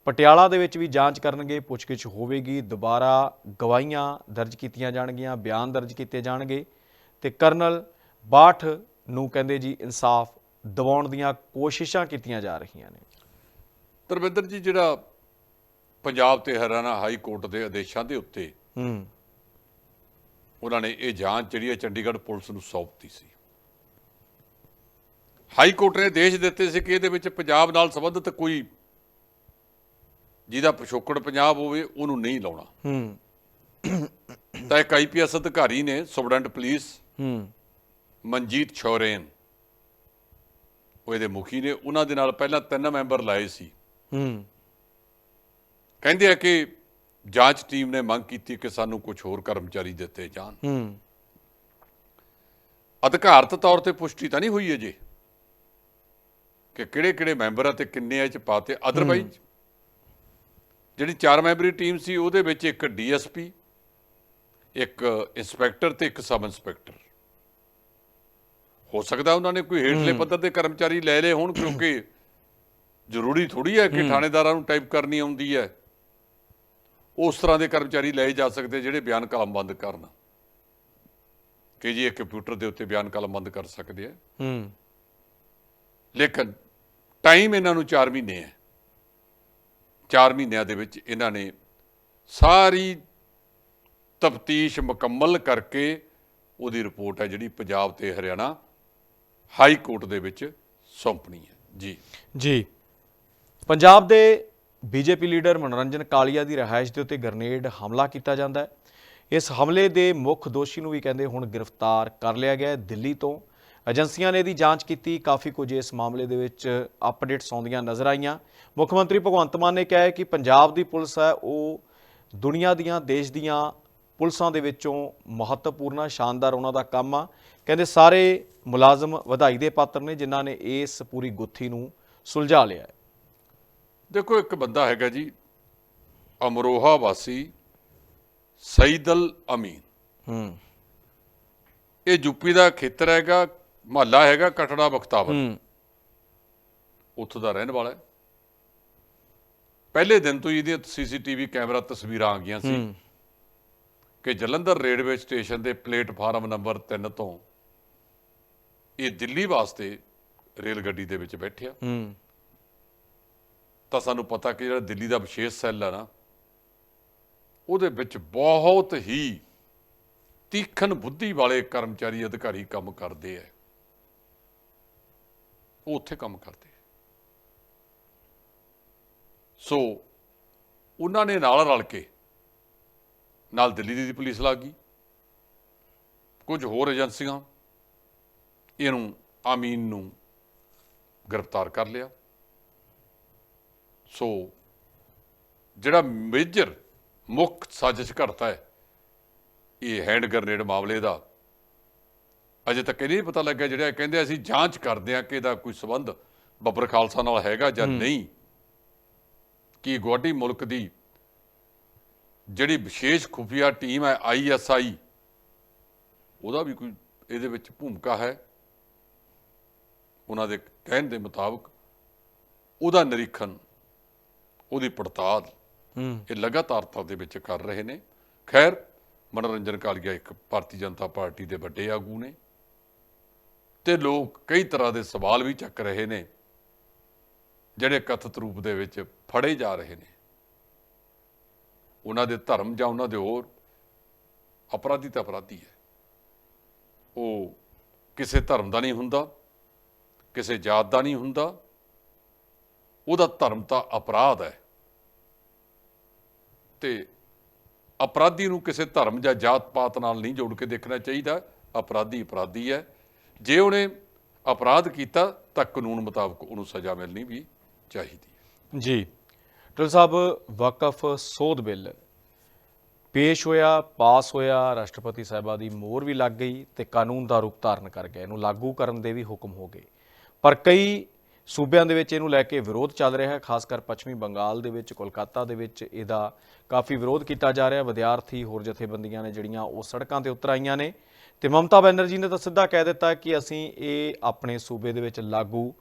ਪਟਿਆਲਾ ਦੇ ਵਿੱਚ ਵੀ ਜਾਂਚ ਕਰਨਗੇ, ਪੁੱਛਗਿੱਛ ਹੋਵੇਗੀ, ਦੁਬਾਰਾ ਗਵਾਹੀਆਂ ਦਰਜ ਕੀਤੀਆਂ ਜਾਣਗੀਆਂ, ਬਿਆਨ ਦਰਜ ਕੀਤੇ ਜਾਣਗੇ ਤੇ ਕਰਨਲ ਬਾਠ ਨੂੰ ਕਹਿੰਦੇ ਜੀ ਇਨਸਾਫ ਦਿਵਾਉਣ ਦੀਆਂ ਕੋਸ਼ਿਸ਼ਾਂ ਕੀਤੀਆਂ ਜਾ ਰਹੀਆਂ ਨੇ। ਧਰਮਿੰਦਰ ਜੀ ਜਿਹੜਾ ਪੰਜਾਬ ਤੇ ਹਰਿਆਣਾ ਹਾਈ ਕੋਰਟ ਦੇ ਆਦੇਸ਼ਾਂ ਦੇ ਉੱਤੇ ਹੂੰ। ਉਹਨਾਂ ਨੇ ਇਹ ਜਾਂਚ ਜਿਹੜੀ ਹੈ ਚੰਡੀਗੜ੍ਹ ਪੁਲਿਸ ਨੂੰ ਸੌਂਪਤੀ ਸੀ। ਹਾਈ ਕੋਰਟ ਨੇ ਆਦੇਸ਼ ਦਿੱਤੇ ਸੀ ਕਿ ਇਹਦੇ ਵਿੱਚ ਪੰਜਾਬ ਨਾਲ ਸੰਬੰਧਿਤ ਕੋਈ ਜਿਹਦਾ ਪਿਛੋਕੜ ਪੰਜਾਬ ਹੋਵੇ ਉਹਨੂੰ ਨਹੀਂ ਲਾਉਣਾ। ਹੂੰ। ਤਾਂ ਇੱਕ ਆਈਪੀਐਸ ਅਧਿਕਾਰੀ ਨੇ ਸੁਬਡੈਂਟ ਪੁਲਿਸ ਹੂੰ। ਮਨਜੀਤ ਛੋਰੇਨ। ਉਹ ਇਹਦੇ ਮੁਖੀ ਨੇ। ਉਹਨਾਂ ਦੇ ਨਾਲ ਪਹਿਲਾਂ ਤਿੰਨ ਮੈਂਬਰ ਲਾਏ ਸੀ। ਹੂੰ। ਕਹਿੰਦੇ ਆ ਕਿ ਜਾਂਚ ਟੀਮ ਨੇ ਮੰਗ ਕੀਤੀ ਕਿ ਸਾਨੂੰ ਕੁਝ ਹੋਰ ਕਰਮਚਾਰੀ ਦਿੱਤੇ ਜਾਣ। ਹੂੰ। ਅਧਿਕਾਰਤ ਤੌਰ ਤੇ ਪੁਸ਼ਟੀ ਤਾਂ ਨਹੀਂ ਹੋਈ ਅਜੇ। ਕਿ ਕਿਹੜੇ ਕਿਹੜੇ ਮੈਂਬਰ ਆ ਤੇ ਕਿੰਨੇ ਆ ਚ ਪਾਤੇ ਅਦਰਵਾਈਜ਼ ਜਿਹੜੀ ਚਾਰ ਮੈਂਬਰੀ ਟੀਮ ਸੀ ਉਹਦੇ ਵਿੱਚ ਇੱਕ ਡੀਐਸਪੀ ਇੱਕ ਇੰਸਪੈਕਟਰ ਤੇ ਇੱਕ ਸਬ ਇੰਸਪੈਕਟਰ। ਹੋ ਸਕਦਾ ਉਹਨਾਂ ਨੇ ਕੋਈ ਹੇਠਲੇ ਪੱਧਰ ਦੇ ਕਰਮਚਾਰੀ ਲੈ ਲਏ ਹੋਣ ਕਿਉਂਕਿ ਜ਼ਰੂਰੀ ਥੋੜੀ ਹੈ ਕਿ ਥਾਣੇਦਾਰਾਂ ਨੂੰ ਟਾਈਪ ਕਰਨੀ ਆਉਂਦੀ ਹੈ। ਉਸ ਤਰ੍ਹਾਂ ਦੇ ਕਰਮਚਾਰੀ ਲਏ ਜਾ ਸਕਦੇ ਜਿਹੜੇ ਬਿਆਨ ਕਲਮਬੰਦ ਕਰਨ। ਕਿ ਜੀ ਇਹ ਕੰਪਿਊਟਰ ਦੇ ਉੱਤੇ ਬਿਆਨ ਕਲਮਬੰਦ ਕਰ ਸਕਦੇ ਆ। ਹੂੰ। ਲੇਕਿਨ ਟਾਈਮ ਇਹਨਾਂ ਨੂੰ 4 ਮਹੀਨੇ ਹੈ। 4 ਮਹੀਨਿਆਂ ਦੇ ਵਿੱਚ ਇਹਨਾਂ ਨੇ ਸਾਰੀ ਤਫਤੀਸ਼ ਮੁਕੰਮਲ ਕਰਕੇ ਉਹਦੀ ਰਿਪੋਰਟ ਹੈ ਜਿਹੜੀ ਪੰਜਾਬ ਤੇ ਹਰਿਆਣਾ ਹਾਈ ਕੋਰਟ ਦੇ ਵਿੱਚ ਸੌਂਪਣੀ ਹੈ। ਜੀ। ਜੀ। ਪੰਜਾਬ ਦੇ ਬੀਜੇਪੀ ਲੀਡਰ ਮਨੋਰੰਜਨ ਕਾਲੀਆ ਦੀ ਰਿਹਾਇਸ਼ ਦੇ ਉੱਤੇ ਗ੍ਰਨੇਡ ਹਮਲਾ ਕੀਤਾ ਜਾਂਦਾ ਹੈ। ਇਸ ਹਮਲੇ ਦੇ ਮੁੱਖ ਦੋਸ਼ੀ ਨੂੰ ਵੀ ਕਹਿੰਦੇ ਹੁਣ ਗ੍ਰਿਫਤਾਰ ਕਰ ਲਿਆ ਗਿਆ ਹੈ ਦਿੱਲੀ ਤੋਂ। ਏਜੰਸੀਆਂ ਨੇ ਇਹਦੀ ਜਾਂਚ ਕੀਤੀ, ਕਾਫੀ ਕੁਝ ਇਸ ਮਾਮਲੇ ਦੇ ਵਿੱਚ ਅਪਡੇਟਸ ਆਉਂਦੀਆਂ ਨਜ਼ਰ ਆਈਆਂ। ਮੁੱਖ ਮੰਤਰੀ ਭਗਵੰਤ ਮਾਨ ਨੇ ਕਿਹਾ ਹੈ ਕਿ ਪੰਜਾਬ ਦੀ ਪੁਲਿਸ ਹੈ, ਉਹ ਦੁਨੀਆ ਦੀਆਂ, ਦੇਸ਼ ਦੀਆਂ ਪੁਲਿਸਾਂ ਦੇ ਵਿੱਚੋਂ ਮਹੱਤਵਪੂਰਨ, ਸ਼ਾਨਦਾਰ ਉਹਨਾਂ ਦਾ ਕੰਮ ਆ। ਕਹਿੰਦੇ ਸਾਰੇ ਮੁਲਾਜ਼ਮ ਵਧਾਈ ਦੇ ਪਾਤਰ ਨੇ ਜਿਨ੍ਹਾਂ ਨੇ ਇਸ ਪੂਰੀ ਗੁੱਥੀ ਨੂੰ ਸੁਲਝਾ ਲਿਆ ਹੈ। ਦੇਖੋ ਇੱਕ ਬੰਦਾ ਹੈਗਾ ਜੀ ਅਮਰੋਹਾ ਵਾਸੀ ਸਈਦਲ ਅਮੀਨ। ਹੂੰ। ਇਹ ਯੂਪੀ ਦਾ ਖੇਤਰ ਹੈਗਾ ਮਹੱਲਾ ਹੈਗਾ ਕਟੜਾ ਬਖਤਾਵਰ। ਹੂੰ। ਉੱਥੋਂ ਦਾ ਰਹਿਣ ਵਾਲਾ ਹੈ। ਪਹਿਲੇ ਦਿਨ ਤੋਂ ਹੀ ਇਹਦੀਆਂ ਸੀਸੀਟੀਵੀ ਕੈਮਰਾ ਤਸਵੀਰਾਂ ਆ ਗਈਆਂ ਸੀ ਕਿ ਜਲੰਧਰ ਰੇਲਵੇ ਸਟੇਸ਼ਨ ਦੇ ਪਲੇਟਫਾਰਮ ਨੰਬਰ 3 ਤੋਂ ਇਹ ਦਿੱਲੀ ਵਾਸਤੇ ਰੇਲ ਗੱਡੀ ਦੇ ਵਿੱਚ ਬੈਠਿਆ ਹੂੰ। ਤਾਂ ਸਾਨੂੰ ਪਤਾ ਕਿ ਜਿਹੜਾ ਦਿੱਲੀ ਦਾ ਵਿਸ਼ੇਸ਼ ਸੈੱਲ ਹੈ ਨਾ ਉਹਦੇ ਵਿੱਚ ਬਹੁਤ ਹੀ ਤੀਖਣ ਬੁੱਧੀ ਵਾਲੇ ਕਰਮਚਾਰੀ ਅਧਿਕਾਰੀ ਕੰਮ ਕਰਦੇ ਐ ਉਹ ਉੱਥੇ ਕੰਮ ਕਰਦੇ ਸੋ ਉਹਨਾਂ ਨੇ ਨਾਲ ਰਲ ਕੇ ਨਾਲ ਦਿੱਲੀ ਦੀ ਪੁਲਿਸ ਲੱਗ ਗਈ। ਕੁਝ ਹੋਰ ਏਜੰਸੀਆਂ ਇਹਨੂੰ ਆਮੀਨ ਨੂੰ ਗ੍ਰਿਫਤਾਰ ਕਰ ਲਿਆ। ਸੋ ਜਿਹੜਾ ਮੇਜਰ ਮੁੱਖ ਸਾਜ਼ਿਸ਼ ਘੜਤਾ ਹੈ ਇਹ ਹੈਂਡ ਗ੍ਰਨੇਡ ਮਾਮਲੇ ਦਾ ਅਜੇ ਤੱਕ ਇਹ ਨਹੀਂ ਪਤਾ ਲੱਗਿਆ ਜਿਹੜਾ ਕਹਿੰਦੇ ਅਸੀਂ ਜਾਂਚ ਕਰਦੇ ਹਾਂ ਕਿ ਇਹਦਾ ਕੋਈ ਸਬੰਧ ਬੱਬਰ ਖਾਲਸਾ ਨਾਲ ਹੈਗਾ ਜਾਂ ਨਹੀਂ। ਕਿ ਗੁਆਢੀ ਮੁਲਕ ਦੀ ਜਿਹੜੀ ਵਿਸ਼ੇਸ਼ ਖੁਫੀਆ ਟੀਮ ਹੈ ਆਈਐਸਆਈ ਉਹਦਾ ਵੀ ਕੋਈ ਇਹਦੇ ਵਿੱਚ ਭੂਮਿਕਾ ਹੈ? ਉਹਨਾਂ ਦੇ ਕਹਿਣ ਦੇ ਮੁਤਾਬਕ ਉਹਦਾ ਨਿਰੀਖਣ ਉਹਦੀ ਪੜਤਾਲ ਇਹ ਲਗਾਤਾਰਤਾ ਦੇ ਵਿੱਚ ਕਰ ਰਹੇ ਨੇ। ਖੈਰ ਮਨੋਰੰਜਨ ਕਾਲੀਆ ਇੱਕ ਭਾਰਤੀ ਜਨਤਾ ਪਾਰਟੀ ਦੇ ਵੱਡੇ ਆਗੂ ਨੇ ਤੇ ਲੋਕ ਕਈ ਤਰ੍ਹਾਂ ਦੇ ਸਵਾਲ ਵੀ ਚੱਕ ਰਹੇ ਨੇ ਜਿਹੜੇ ਕਥਿਤ ਰੂਪ ਦੇ ਵਿੱਚ ਫੜੇ ਜਾ ਰਹੇ ਨੇ। ਉਹਨਾਂ ਦੇ ਧਰਮ ਜਾਂ ਉਹਨਾਂ ਦੇ ਹੋਰ ਅਪਰਾਧੀ ਤਾਂ ਅਪਰਾਧੀ ਹੈ। ਉਹ ਕਿਸੇ ਧਰਮ ਦਾ ਨਹੀਂ ਹੁੰਦਾ। ਕਿਸੇ ਜਾਤ ਦਾ ਨਹੀਂ ਹੁੰਦਾ। ਉਹਦਾ ਧਰਮ ਤਾਂ ਅਪਰਾਧ ਹੈ। ਤੇ ਅਪਰਾਧੀ ਨੂੰ ਕਿਸੇ ਧਰਮ ਜਾਂ ਜਾਤ ਪਾਤ ਨਾਲ ਨਹੀਂ ਜੋੜ ਕੇ ਦੇਖਣਾ ਚਾਹੀਦਾ। ਅਪਰਾਧੀ ਅਪਰਾਧੀ ਹੈ। ਜੇ ਉਹਨੇ ਅਪਰਾਧ ਕੀਤਾ, ਤਾਂ ਕਾਨੂੰਨ ਮੁਤਾਬਕ ਉਹਨੂੰ ਸਜ਼ਾ ਮਿਲਣੀ ਵੀ ਚਾਹੀਦੀ ਹੈ। ਜੀ, ਡਾਕਟਰ ਸਾਹਿਬ, ਵਕਫ ਸੋਧ ਬਿੱਲ। ਪੇਸ਼ ਹੋਇਆ, ਪਾਸ ਹੋਇਆ, ਰਾਸ਼ਟਰਪਤੀ ਸਾਹਿਬਾ ਦੀ ਮੋਹਰ ਵੀ ਲੱਗ ਗਈ ਤੇ ਕਾਨੂੰਨ ਦਾ ਰੂਪ ਧਾਰਨ ਕਰ ਗਿਆ। ਇਹਨੂੰ ਲਾਗੂ ਕਰਨ ਦੇ ਵੀ ਹੁਕਮ ਹੋ ਗਏ। ਪਰ ਕਈ ਸੂਬਿਆਂ ਦੇ ਵਿੱਚ ਇਹਨੂੰ ਲੈ ਕੇ ਵਿਰੋਧ ਚੱਲ ਰਿਹਾ ਹੈ ਖਾਸ ਕਰ ਪੱਛਮੀ ਬੰਗਾਲ ਦੇ ਵਿੱਚ ਕੋਲਕਾਤਾ ਦੇ ਵਿੱਚ ਇਹਦਾ ਕਾਫੀ ਵਿਰੋਧ ਕੀਤਾ ਜਾ ਰਿਹਾ ਵਿਦਿਆਰਥੀ ਹੋਰ ਜਥੇਬੰਦੀਆਂ ਨੇ ਜਿਹੜੀਆਂ ਉਹ ਸੜਕਾਂ ਤੇ ਉਤਰ ਆਈਆਂ ਨੇ ਤੇ ਮਮਤਾ ਬੈਨਰਜੀ ਨੇ ਤਾਂ ਸਿੱਧਾ ਕਹਿ ਦਿੱਤਾ ਕਿ ਅਸੀਂ ਇਹ ਆਪਣੇ ਸੂਬੇ ਦੇ ਵਿੱਚ ਲਾਗੂ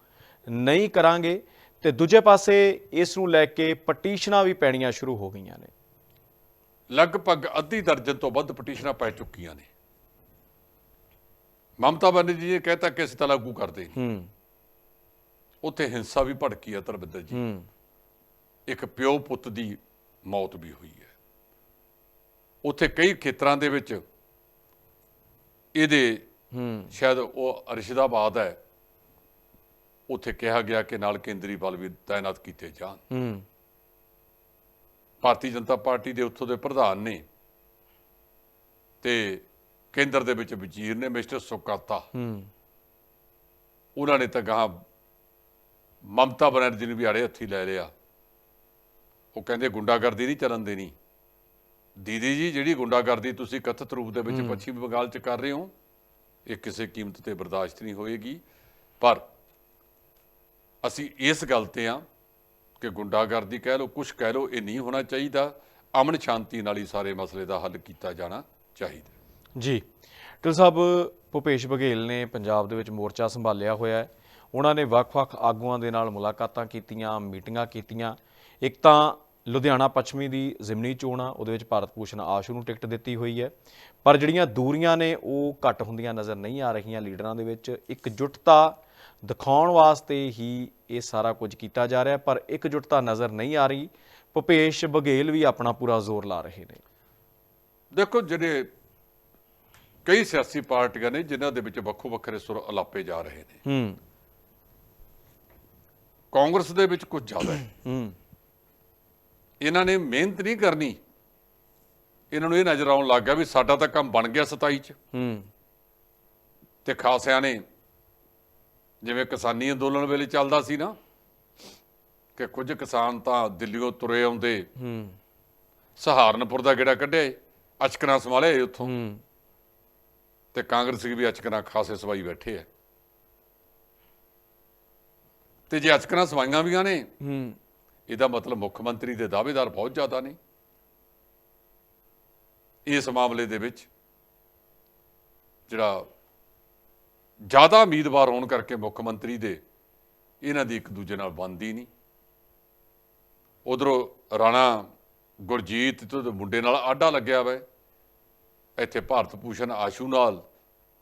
ਨਹੀਂ ਕਰਾਂਗੇ ਤੇ ਦੂਜੇ ਪਾਸੇ ਇਸ ਨੂੰ ਲੈ ਕੇ ਪਟੀਸ਼ਨਾਂ ਵੀ ਪੈਣੀਆਂ ਸ਼ੁਰੂ ਹੋ ਗਈਆਂ ਨੇ। ਲਗਭਗ ਅੱਧੀ ਦਰਜਨ ਤੋਂ ਵੱਧ ਪਟੀਸ਼ਨਾਂ ਪੈ ਚੁੱਕੀਆਂ ਨੇ। ਮਮਤਾ ਬੈਨਰਜੀ ਨੇ ਕਹਿਤਾ ਕਿ ਅਸੀਂ ਤਾਂ ਲਾਗੂ ਕਰਦੇ ਨਹੀਂ। ਹੂੰ। ਉੱਥੇ ਹਿੰਸਾ ਵੀ ਭੜਕੀ ਹੈ ਧਰਮਿੰਦਰ ਜੀ। ਹੂੰ। ਇੱਕ ਪਿਓ ਪੁੱਤ ਦੀ ਮੌਤ ਵੀ ਹੋਈ ਹੈ। ਉੱਥੇ ਕਈ ਖੇਤਰਾਂ ਦੇ ਵਿੱਚ ਇਹਦੇ ਹੂੰ। ਸ਼ਾਇਦ ਉਹ ਅਰਸ਼ਦਾਬਾਦ ਹੈ। ਉੱਥੇ ਕਿਹਾ ਗਿਆ ਕਿ ਨਾਲ ਕੇਂਦਰੀ ਬਲ ਵੀ ਤਾਇਨਾਤ ਕੀਤੇ ਜਾਣ। ਹੂੰ। ਭਾਰਤੀ ਜਨਤਾ ਪਾਰਟੀ ਦੇ ਉੱਥੋਂ ਦੇ ਪ੍ਰਧਾਨ ਨੇ ਤੇ ਕੇਂਦਰ ਦੇ ਵਿੱਚ ਵਜ਼ੀਰ ਨੇ ਮਿਸਟਰ ਸੁਕਾਤਾ ਹੂੰ। ਉਹਨਾਂ ਨੇ ਤਾਂ ਗਾਂ ਮਮਤਾ ਬਨਰਜੀ ਨੂੰ ਵੀ ਆੜੇ ਹੱਥੀ ਲੈ ਲਿਆ। ਉਹ ਕਹਿੰਦੇ ਗੁੰਡਾਗਰਦੀ ਨਹੀਂ ਚੱਲਣ ਦੇਣੀ। ਦੀਦੀ ਜੀ ਜਿਹੜੀ ਗੁੰਡਾਗਰਦੀ ਤੁਸੀਂ ਕਥਿਤ ਰੂਪ ਦੇ ਵਿੱਚ ਪੱਛਮੀ ਬੰਗਾਲ 'ਚ ਕਰ ਰਹੇ ਹੋ ਇਹ ਕਿਸੇ ਕੀਮਤ ਤੇ ਬਰਦਾਸ਼ਤ ਨਹੀਂ ਹੋਏਗੀ। ਪਰ ਅਸੀਂ ਇਸ ਗੱਲ ਤੇ ਆ ਕਿ ਗੁੰਡਾਗਰਦੀ ਕਹਿ ਲਓ ਕੁਝ ਕਹਿ ਲਓ ਇਹ ਨਹੀਂ ਹੋਣਾ ਚਾਹੀਦਾ। ਅਮਨ ਸ਼ਾਂਤੀ ਨਾਲ ਹੀ ਸਾਰੇ ਮਸਲੇ ਦਾ ਹੱਲ ਕੀਤਾ ਜਾਣਾ ਚਾਹੀਦਾ। ਜੀ। ਟਿਲ ਸਾਹਿਬ ਭੁਪੇਸ਼ ਬਘੇਲ ਨੇ ਪੰਜਾਬ ਦੇ ਵਿੱਚ ਮੋਰਚਾ ਸੰਭਾਲਿਆ ਹੋਇਆ ਹੈ। ਉਹਨਾਂ ਨੇ ਵੱਖ-ਵੱਖ ਆਗੂਆਂ ਦੇ ਨਾਲ ਮੁਲਾਕਾਤਾਂ ਕੀਤੀਆਂ ਮੀਟਿੰਗਾਂ ਕੀਤੀਆਂ। ਇੱਕ ਤਾਂ ਲੁਧਿਆਣਾ ਪੱਛਮੀ ਦੀ ਜ਼ਿਮਨੀ ਚੋਣ ਆ ਉਹਦੇ ਵਿੱਚ ਭਾਰਤ ਭੂਸ਼ਣ ਆਸ਼ੂ ਨੂੰ ਟਿਕਟ ਦਿੱਤੀ ਹੋਈ ਹੈ। ਪਰ ਜਿਹੜੀਆਂ ਦੂਰੀਆਂ ਨੇ ਉਹ ਘੱਟ ਹੁੰਦੀਆਂ ਨਜ਼ਰ ਨਹੀਂ ਆ ਰਹੀਆਂ ਲੀਡਰਾਂ ਦੇ ਵਿੱਚ। ਇਕਜੁੱਟਤਾ ਦਿਖਾਉਣ ਵਾਸਤੇ ਹੀ ਇਹ ਸਾਰਾ ਕੁਝ ਕੀਤਾ ਜਾ ਰਿਹਾ ਪਰ ਇਕਜੁੱਟਤਾ ਨਜ਼ਰ ਨਹੀਂ ਆ ਰਹੀ। ਭੁਪੇਸ਼ ਬਘੇਲ ਵੀ ਆਪਣਾ ਪੂਰਾ ਜ਼ੋਰ ਲਾ ਰਹੇ ਨੇ। ਦੇਖੋ ਜਿਹੜੇ ਕਈ ਸਿਆਸੀ ਪਾਰਟੀਆਂ ਨੇ ਜਿਨ੍ਹਾਂ ਦੇ ਵਿੱਚ ਵੱਖੋ ਵੱਖਰੇ ਸੁਰ ਅਲਾਪੇ ਜਾ ਰਹੇ ਨੇ। ਹੂੰ। ਕਾਂਗਰਸ ਦੇ ਵਿੱਚ ਕੁਝ ਜ਼ਿਆਦਾ ਹੈ। ਹੂੰ। ਇਹਨਾਂ ਨੇ ਮਿਹਨਤ ਨਹੀਂ ਕਰਨੀ। ਇਹਨਾਂ ਨੂੰ ਇਹ ਨਜ਼ਰ ਆਉਣ ਲੱਗ ਗਿਆ ਵੀ ਸਾਡਾ ਤਾਂ ਕੰਮ ਬਣ ਗਿਆ 27 ਚ। ਹੂੰ। ਤੇ ਖਾਸਿਆਂ ਨੇ ਜਿਵੇਂ ਕਿਸਾਨੀ ਅੰਦੋਲਨ ਵੇਲੇ ਚੱਲਦਾ ਸੀ ਨਾ ਕਿ ਕੁਝ ਕਿਸਾਨ ਤਾਂ ਦਿੱਲੀੋਂ ਤੁਰੇ ਆਉਂਦੇ। ਹੂੰ। ਸਹਾਰਨਪੁਰ ਦਾ ਗੇੜਾ ਕੱਢਿਆ ਅਚਕਨਾ ਸੰਭਾਲਿਆ ਉੱਥੋਂ। ਹੂੰ। ਤੇ ਕਾਂਗਰਸੀ ਵੀ ਅਚਕਨਾ ਖਾਸੇ ਸਵਾਈ ਬੈਠੇ ਆ। ਤੇ ਜੇ ਅਚਕਨਾ ਸਵਾਈਆਂ ਵੀਆਂ ਨੇ ਹੂੰ। ਇਹਦਾ ਮਤਲਬ ਮੁੱਖ ਮੰਤਰੀ ਦੇ ਦਾਅਵੇਦਾਰ ਬਹੁਤ ਜ਼ਿਆਦਾ ਨੇ। ਇਸ ਮਾਮਲੇ ਦੇ ਵਿੱਚ ਜਿਹੜਾ ਜ਼ਿਆਦਾ ਉਮੀਦਵਾਰ ਹੋਣ ਕਰਕੇ ਮੁੱਖ ਮੰਤਰੀ ਦੇ ਇਹਨਾਂ ਦੀ ਇੱਕ ਦੂਜੇ ਨਾਲ ਬਣਦੀ ਨਹੀਂ। ਉਧਰੋਂ ਰਾਣਾ ਗੁਰਜੀਤ ਤੇ ਮੁੰਡੇ ਨਾਲ ਆਡਾ ਲੱਗਿਆ ਵਾ। ਇੱਥੇ ਭਾਰਤ ਭੂਸ਼ਣ ਆਸ਼ੂ ਨਾਲ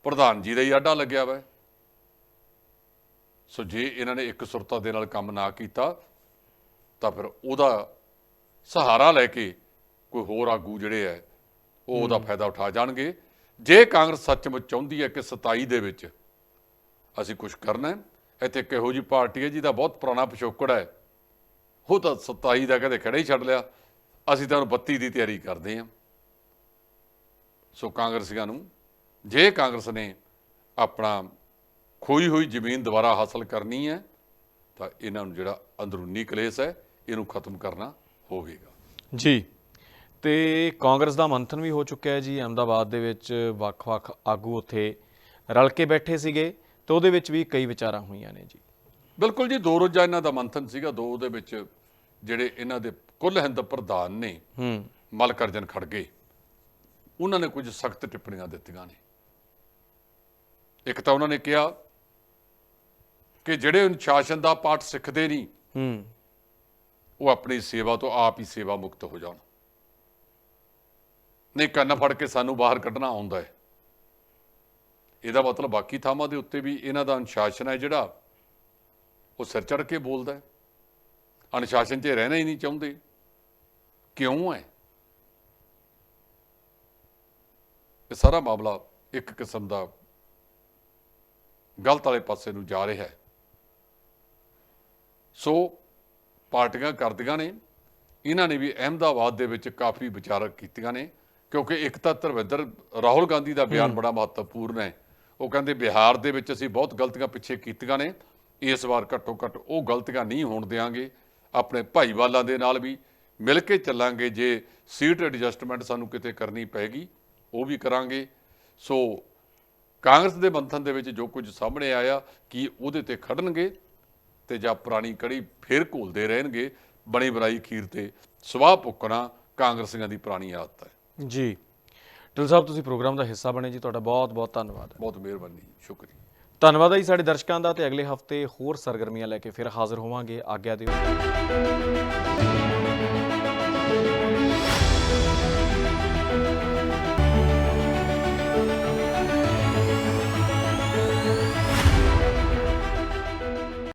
ਪ੍ਰਧਾਨ ਜੀ ਦਾ ਹੀ ਆਡਾ ਲੱਗਿਆ ਵਾ। ਸੋ ਜੇ ਇਹਨਾਂ ਨੇ ਇੱਕ ਸੁਰਤਾ ਦੇ ਨਾਲ ਕੰਮ ਨਾ ਕੀਤਾ ਤਾਂ ਫਿਰ ਉਹਦਾ ਸਹਾਰਾ ਲੈ ਕੇ ਕੋਈ ਹੋਰ ਆਗੂ ਜਿਹੜੇ ਹੈ ਉਹ ਉਹਦਾ ਫਾਇਦਾ ਉਠਾ ਜਾਣਗੇ। ਜੇ ਕਾਂਗਰਸ ਸੱਚਮੁੱਚ ਚਾਹੁੰਦੀ ਹੈ ਕਿ 27 ਦੇ ਵਿੱਚ ਅਸੀਂ ਕੁਝ ਕਰਨਾ ਹੈ ਇੱਥੇ ਕਿਹੋ ਜੀ ਪਾਰਟੀ ਹੈ ਜਿਹਦਾ ਬਹੁਤ ਪੁਰਾਣਾ ਪਿਛੋਕੜ ਹੈ ਉਹ ਤਾਂ 27 ਦਾ ਕਦੇ ਖੜਾ ਹੀ ਛੱਡ ਲਿਆ। ਅਸੀਂ ਤਾਂ ਹੁਣ 32 ਦੀ ਤਿਆਰੀ ਕਰਦੇ ਹਾਂ ਸੋ ਕਾਂਗਰਸੀਆਂ ਨੂੰ ਜੇ ਕਾਂਗਰਸ ਨੇ ਆਪਣਾ ਖੋਈ ਹੋਈ ਜ਼ਮੀਨ ਦੁਬਾਰਾ ਹਾਸਲ ਕਰਨੀ ਹੈ ਤਾਂ ਇਹਨਾਂ ਨੂੰ ਜਿਹੜਾ ਅੰਦਰੂਨੀ ਕਲੇਸ਼ ਹੈ ਇਹਨੂੰ ਖਤਮ ਕਰਨਾ ਹੋਵੇਗਾ। ਜੀ ਤੇ ਕਾਂਗਰਸ ਦਾ ਮੰਥਨ ਵੀ ਹੋ ਚੁੱਕਿਆ ਹੈ ਜੀ। ਅਹਿਮਦਾਬਾਦ ਦੇ ਵਿੱਚ ਵੱਖ-ਵੱਖ ਆਗੂ ਉੱਥੇ ਰਲ ਕੇ ਬੈਠੇ ਸੀਗੇ ਤੇ ਉਹਦੇ ਵਿੱਚ ਵੀ ਕਈ ਵਿਚਾਰਾਂ ਹੋਈਆਂ ਨੇ ਜੀ। ਬਿਲਕੁਲ ਜੀ ਦੋ ਰੋਜ਼ਾ ਇਹਨਾਂ ਦਾ ਮੰਥਨ ਸੀਗਾ। ਦੋ ਦੇ ਵਿੱਚ ਜਿਹੜੇ ਇਹਨਾਂ ਦੇ ਕੁੱਲ ਹਿੰਦ ਪ੍ਰਧਾਨ ਨੇ ਹੂੰ। ਮਲਕਰਜਨ ਖੜਗੇ ਉਹਨਾਂ ਨੇ ਕੁਝ ਸਖਤ ਟਿੱਪਣੀਆਂ ਦਿੱਤੀਆਂ ਨੇ। ਇੱਕ ਤਾਂ ਉਹਨਾਂ ਨੇ ਕਿਹਾ ਕਿ ਜਿਹੜੇ ਅਨੁਸ਼ਾਸਨ ਦਾ ਪਾਠ ਸਿੱਖਦੇ ਨਹੀਂ ਹੂੰ ਉਹ ਆਪਣੀ ਸੇਵਾ ਤੋਂ ਆਪ ਹੀ ਸੇਵਾ ਮੁਕਤ ਹੋ ਜਾਣ। ਨਹੀਂ, ਕੰਨ ਫੜ ਕੇ ਸਾਨੂੰ ਬਾਹਰ ਕੱਢਣਾ ਆਉਂਦਾ ਹੈ। ਇਹਦਾ ਮਤਲਬ ਬਾਕੀ ਥਾਵਾਂ ਦੇ ਉੱਤੇ ਵੀ ਇਹਨਾਂ ਦਾ ਅਨੁਸ਼ਾਸਨ ਹੈ ਜਿਹੜਾ ਉਹ ਸਿਰ ਚੜ ਕੇ ਬੋਲਦਾ ਹੈ। ਅਨੁਸ਼ਾਸਨ 'ਚ ਰਹਿਣਾ ਹੀ ਨਹੀਂ ਚਾਹੁੰਦੇ। ਕਿਉਂ ਹੈ? ਇਹ ਸਾਰਾ ਮਾਮਲਾ ਇੱਕ ਕਿਸਮ ਦਾ ਗਲਤ ਵਾਲੇ ਪਾਸੇ ਨੂੰ ਜਾ ਰਿਹਾ ਹੈ। ਸੋ ਪਾਰਟੀਆਂ ਕਰਦੀਆਂ ਨੇ। ਇਹਨਾਂ ਨੇ ਵੀ ਅਹਿਮਦਾਬਾਦ ਦੇ ਵਿੱਚ ਕਾਫੀ ਵਿਚਾਰ ਕੀਤੀਆਂ ਨੇ ਕਿਉਂਕਿ ਇੱਕ ਤਾਂ ਧਰਮਿੰਦਰ ਰਾਹੁਲ ਗਾਂਧੀ ਦਾ ਬਿਆਨ ਬੜਾ ਮਹੱਤਵਪੂਰਨ ਹੈ। ਉਹ ਕਹਿੰਦੇ ਬਿਹਾਰ ਦੇ ਵਿੱਚ ਅਸੀਂ ਬਹੁਤ ਗਲਤੀਆਂ ਪਿੱਛੇ ਕੀਤੀਆਂ ਨੇ। ਇਸ ਵਾਰ ਘੱਟੋ ਘੱਟ ਉਹ ਗਲਤੀਆਂ ਨਹੀਂ ਹੋਣ ਦੇਵਾਂਗੇ ਆਪਣੇ ਭਾਈਵਾਲਾਂ ਦੇ ਨਾਲ ਵੀ ਮਿਲ ਕੇ ਚੱਲਾਂਗੇ ਜੇ ਸੀਟ ਐਡਜਸਟਮੈਂਟ ਸਾਨੂੰ ਕਿਤੇ ਕਰਨੀ ਪੈਗੀ ਉਹ ਵੀ ਕਰਾਂਗੇ। ਸੋ ਕਾਂਗਰਸ ਦੇ ਮੰਥਨ ਦੇ ਵਿੱਚ ਜੋ ਕੁਝ ਸਾਹਮਣੇ ਆਇਆ ਕੀ ਉਹਦੇ ਤੇ ਖੜਨਗੇ? ਤੇ ਜਾਂ ਪੁਰਾਣੀ ਕੜੀ ਫੇਰ ਘੋਲਦੇ ਰਹਿਣਗੇ ਬਣੀ ਬਣਾਈ ਖੀਰ ਤੇ। ਸਵਾਹ ਪੁੱਕਣਾ ਕਾਂਗਰਸੀਆਂ ਦੀ ਪੁਰਾਣੀ ਆਦਤ ਹੈ। ਜੀ। ਢਿੱਲ ਸਾਹਿਬ ਤੁਸੀਂ ਪ੍ਰੋਗਰਾਮ ਦਾ ਹਿੱਸਾ ਬਣੇ ਜੀ ਤੁਹਾਡਾ ਬਹੁਤ ਬਹੁਤ ਧੰਨਵਾਦ। ਬਹੁਤ ਮਿਹਰਬਾਨੀ ਸ਼ੁਕਰੀਆ। ਧੰਨਵਾਦ ਹੈ ਜੀ ਸਾਡੇ ਦਰਸ਼ਕਾਂ ਦਾ ਤੇ ਅਗਲੇ ਹਫ਼ਤੇ ਹੋਰ ਸਰਗਰਮੀਆਂ ਲੈ ਕੇ ਫਿਰ ਹਾਜ਼ਰ ਹੋਵਾਂਗੇ। ਆਗਿਆ ਦਿਓ।